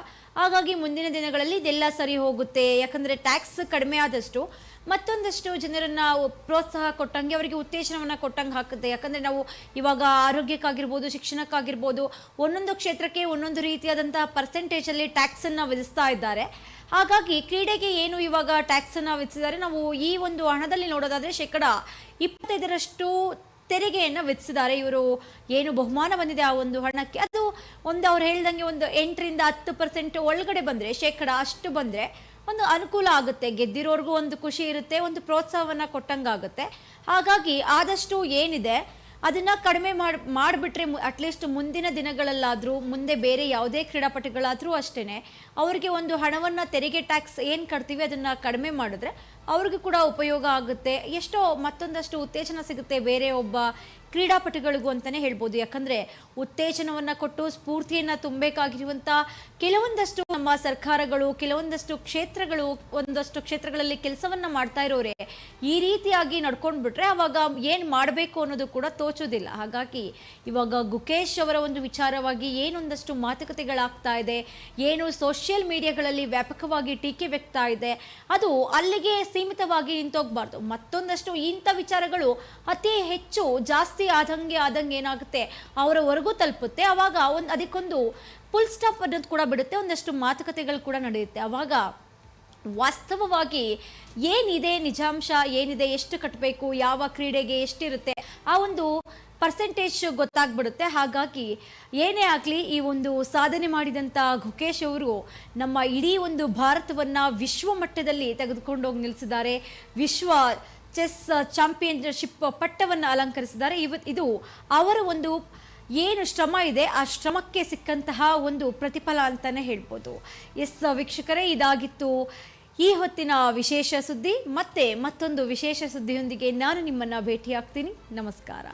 ಹಾಗಾಗಿ ಮುಂದಿನ ದಿನಗಳಲ್ಲಿ ಇದೆಲ್ಲ ಸರಿ ಹೋಗುತ್ತೆ. ಯಾಕಂದ್ರೆ ಟ್ಯಾಕ್ಸ್ ಕಡಿಮೆ ಆದಷ್ಟು ಮತ್ತೊಂದಷ್ಟು ಜನರನ್ನ ಪ್ರೋತ್ಸಾಹ ಕೊಟ್ಟಂಗೆ, ಅವರಿಗೆ ಉತ್ತೇಜನವನ್ನ ಕೊಟ್ಟಂಗೆ ಹಾಕುತ್ತೆ. ಯಾಕಂದ್ರೆ ನಾವು ಇವಾಗ ಆರೋಗ್ಯಕ್ಕಾಗಿರ್ಬೋದು, ಶಿಕ್ಷಣಕ್ಕಾಗಿರ್ಬೋದು, ಒಂದೊಂದು ಕ್ಷೇತ್ರಕ್ಕೆ ಒಂದೊಂದು ರೀತಿಯಾದಂತಹ ಟ್ಯಾಕ್ಸ್ ಅನ್ನ ವಿಧಿಸ್ತಾ ಇದ್ದಾರೆ. ಹಾಗಾಗಿ ಕ್ರೀಡೆಗೆ ಏನು ಇವಾಗ ಟ್ಯಾಕ್ಸ್ ಅನ್ನ ವಿಧಿಸಿದ್ದಾರೆ, ನಾವು ಈ ಒಂದು ಹಣದಲ್ಲಿ ನೋಡೋದಾದ್ರೆ ಶೇಕಡ ಇಪ್ಪತ್ತೈದರಷ್ಟು ತೆರಿಗೆಯನ್ನು ವಿಧಿಸಿದ್ದಾರೆ. ಇವರು ಏನು ಬಹುಮಾನ ಬಂದಿದೆ ಆ ಒಂದು ಹಣಕ್ಕೆ. ಅದು ಒಂದು ಅವ್ರು ಹೇಳ್ದಂಗೆ ಒಂದು ಎಂಟರಿಂದ ಹತ್ತು ಪರ್ಸೆಂಟ್ ಒಳಗಡೆ ಬಂದರೆ, ಶೇಕಡ ಅಷ್ಟು ಬಂದರೆ ಒಂದು ಅನುಕೂಲ ಆಗುತ್ತೆ. ಗೆದ್ದಿರೋರ್ಗೂ ಒಂದು ಖುಷಿ ಇರುತ್ತೆ, ಒಂದು ಪ್ರೋತ್ಸಾಹವನ್ನು ಕೊಟ್ಟಂಗಾಗುತ್ತೆ. ಹಾಗಾಗಿ ಆದಷ್ಟು ಏನಿದೆ, ಅದನ್ನ ಕಡಿಮೆ ಮಾಡಿ, ಮಾಡಿಬಿಟ್ರೆ ಅಟ್ಲೀಸ್ಟ್ ಮುಂದಿನ ದಿನಗಳಲ್ಲಾದರೂ, ಮುಂದೆ ಬೇರೆ ಯಾವುದೇ ಕ್ರೀಡಾಪಟುಗಳಾದರೂ ಅಷ್ಟೇ ಅವರಿಗೆ ಒಂದು ಹಣವನ್ನು ತೆರಿಗೆ ಟ್ಯಾಕ್ಸ್ ಏನು ಕಟ್ತೀವಿ ಅದನ್ನು ಕಡಿಮೆ ಮಾಡಿದ್ರೆ, ಅವ್ರಿಗೂ ಕೂಡ ಉಪಯೋಗ ಆಗುತ್ತೆ. ಎಷ್ಟೋ ಮತ್ತೊಂದಷ್ಟು ಉತ್ತೇಜನ ಸಿಗುತ್ತೆ ಬೇರೆ ಒಬ್ಬ ಕ್ರೀಡಾಪಟುಗಳಿಗೂ ಅಂತಲೇ ಹೇಳ್ಬೋದು. ಯಾಕಂದರೆ ಉತ್ತೇಜನವನ್ನು ಕೊಟ್ಟು ಸ್ಫೂರ್ತಿಯನ್ನು ತುಂಬಬೇಕಾಗಿರುವಂಥ ಕೆಲವೊಂದಷ್ಟು ನಮ್ಮ ಸರ್ಕಾರಗಳು, ಕೆಲವೊಂದಷ್ಟು ಕ್ಷೇತ್ರಗಳು, ಒಂದಷ್ಟು ಕ್ಷೇತ್ರಗಳಲ್ಲಿ ಕೆಲಸವನ್ನು ಮಾಡ್ತಾ ಇರೋರೆ, ಈ ರೀತಿಯಾಗಿ ನಡ್ಕೊಂಡ್ಬಿಟ್ರೆ ಅವಾಗ ಏನು ಮಾಡಬೇಕು ಅನ್ನೋದು ಕೂಡ ತೋಚೋದಿಲ್ಲ. ಹಾಗಾಗಿ ಇವಾಗ ಗುಕೇಶ್ ಅವರ ಒಂದು ವಿಚಾರವಾಗಿ ಏನೊಂದಷ್ಟು ಮಾತುಕತೆಗಳಾಗ್ತಾ ಇದೆ, ಏನು ಸೋಷಿಯಲ್ ಮೀಡಿಯಾಗಳಲ್ಲಿ ವ್ಯಾಪಕವಾಗಿ ಟೀಕೆ ವ್ಯಕ್ತ ಇದೆ, ಅದು ಅಲ್ಲಿಗೆ ಸೀಮಿತವಾಗಿ ನಿಂತೋಗ್ಬಾರ್ದು. ಮತ್ತೊಂದಷ್ಟು ಇಂಥ ವಿಚಾರಗಳು ಅತಿ ಹೆಚ್ಚು ಜಾಸ್ತಿ ಆದಂಗೆ ಆದಂಗೆ ಏನಾಗುತ್ತೆ? ಅವರವರೆಗೂ ತಲುಪುತ್ತೆ. ಅವಾಗ ಒಂದು ಅದಕ್ಕೊಂದು ಫುಲ್ ಸ್ಟಾಪ್ ಅನ್ನೋದು ಕೂಡ ಬಿಡುತ್ತೆ. ಒಂದಷ್ಟು ಮಾತುಕತೆಗಳು ಕೂಡ ನಡೆಯುತ್ತೆ. ಅವಾಗ ವಾಸ್ತವವಾಗಿ ಏನಿದೆ ನಿಜಾಂಶ? ಏನಿದೆ? ಎಷ್ಟು ಕಟ್ಟಬೇಕು ಯಾವ ಕ್ರೀಡೆಗೆ ಎಷ್ಟಿರುತ್ತೆ? ಆ ಒಂದು ಪರ್ಸೆಂಟೇಜ್ ಗೊತ್ತಾಗ್ಬಿಡುತ್ತೆ. ಹಾಗಾಗಿ ಏನೇ ಆಗಲಿ, ಈ ಒಂದು ಸಾಧನೆ ಮಾಡಿದಂಥ ಗುಕೇಶ್ ಅವರು ನಮ್ಮ ಇಡೀ ಒಂದು ಭಾರತವನ್ನು ವಿಶ್ವ ಮಟ್ಟದಲ್ಲಿ ತೆಗೆದುಕೊಂಡೋಗಿ ನಿಲ್ಲಿಸಿದ್ದಾರೆ ವಿಶ್ವ ಚೆಸ್ ಚಾಂಪಿಯನ್ಶಿಪ್ ಪಟ್ಟವನ್ನು ಅಲಂಕರಿಸಿದ್ದಾರೆ. ಇವ, ಇದು ಅವರ ಒಂದು ಏನು ಶ್ರಮ ಇದೆ, ಆ ಶ್ರಮಕ್ಕೆ ಸಿಕ್ಕಂತಹ ಒಂದು ಪ್ರತಿಫಲ ಅಂತಲೇ ಹೇಳ್ಬೋದು. ಎಸ್ ವೀಕ್ಷಕರೇ, ಇದಾಗಿತ್ತು ಈ ಹೊತ್ತಿನ ವಿಶೇಷ ಸುದ್ದಿ. ಮತ್ತೆ ಮತ್ತೊಂದು ವಿಶೇಷ ಸುದ್ದಿಯೊಂದಿಗೆ ನಾನು ನಿಮ್ಮನ್ನು ಭೇಟಿಯಾಗ್ತೀನಿ. ನಮಸ್ಕಾರ.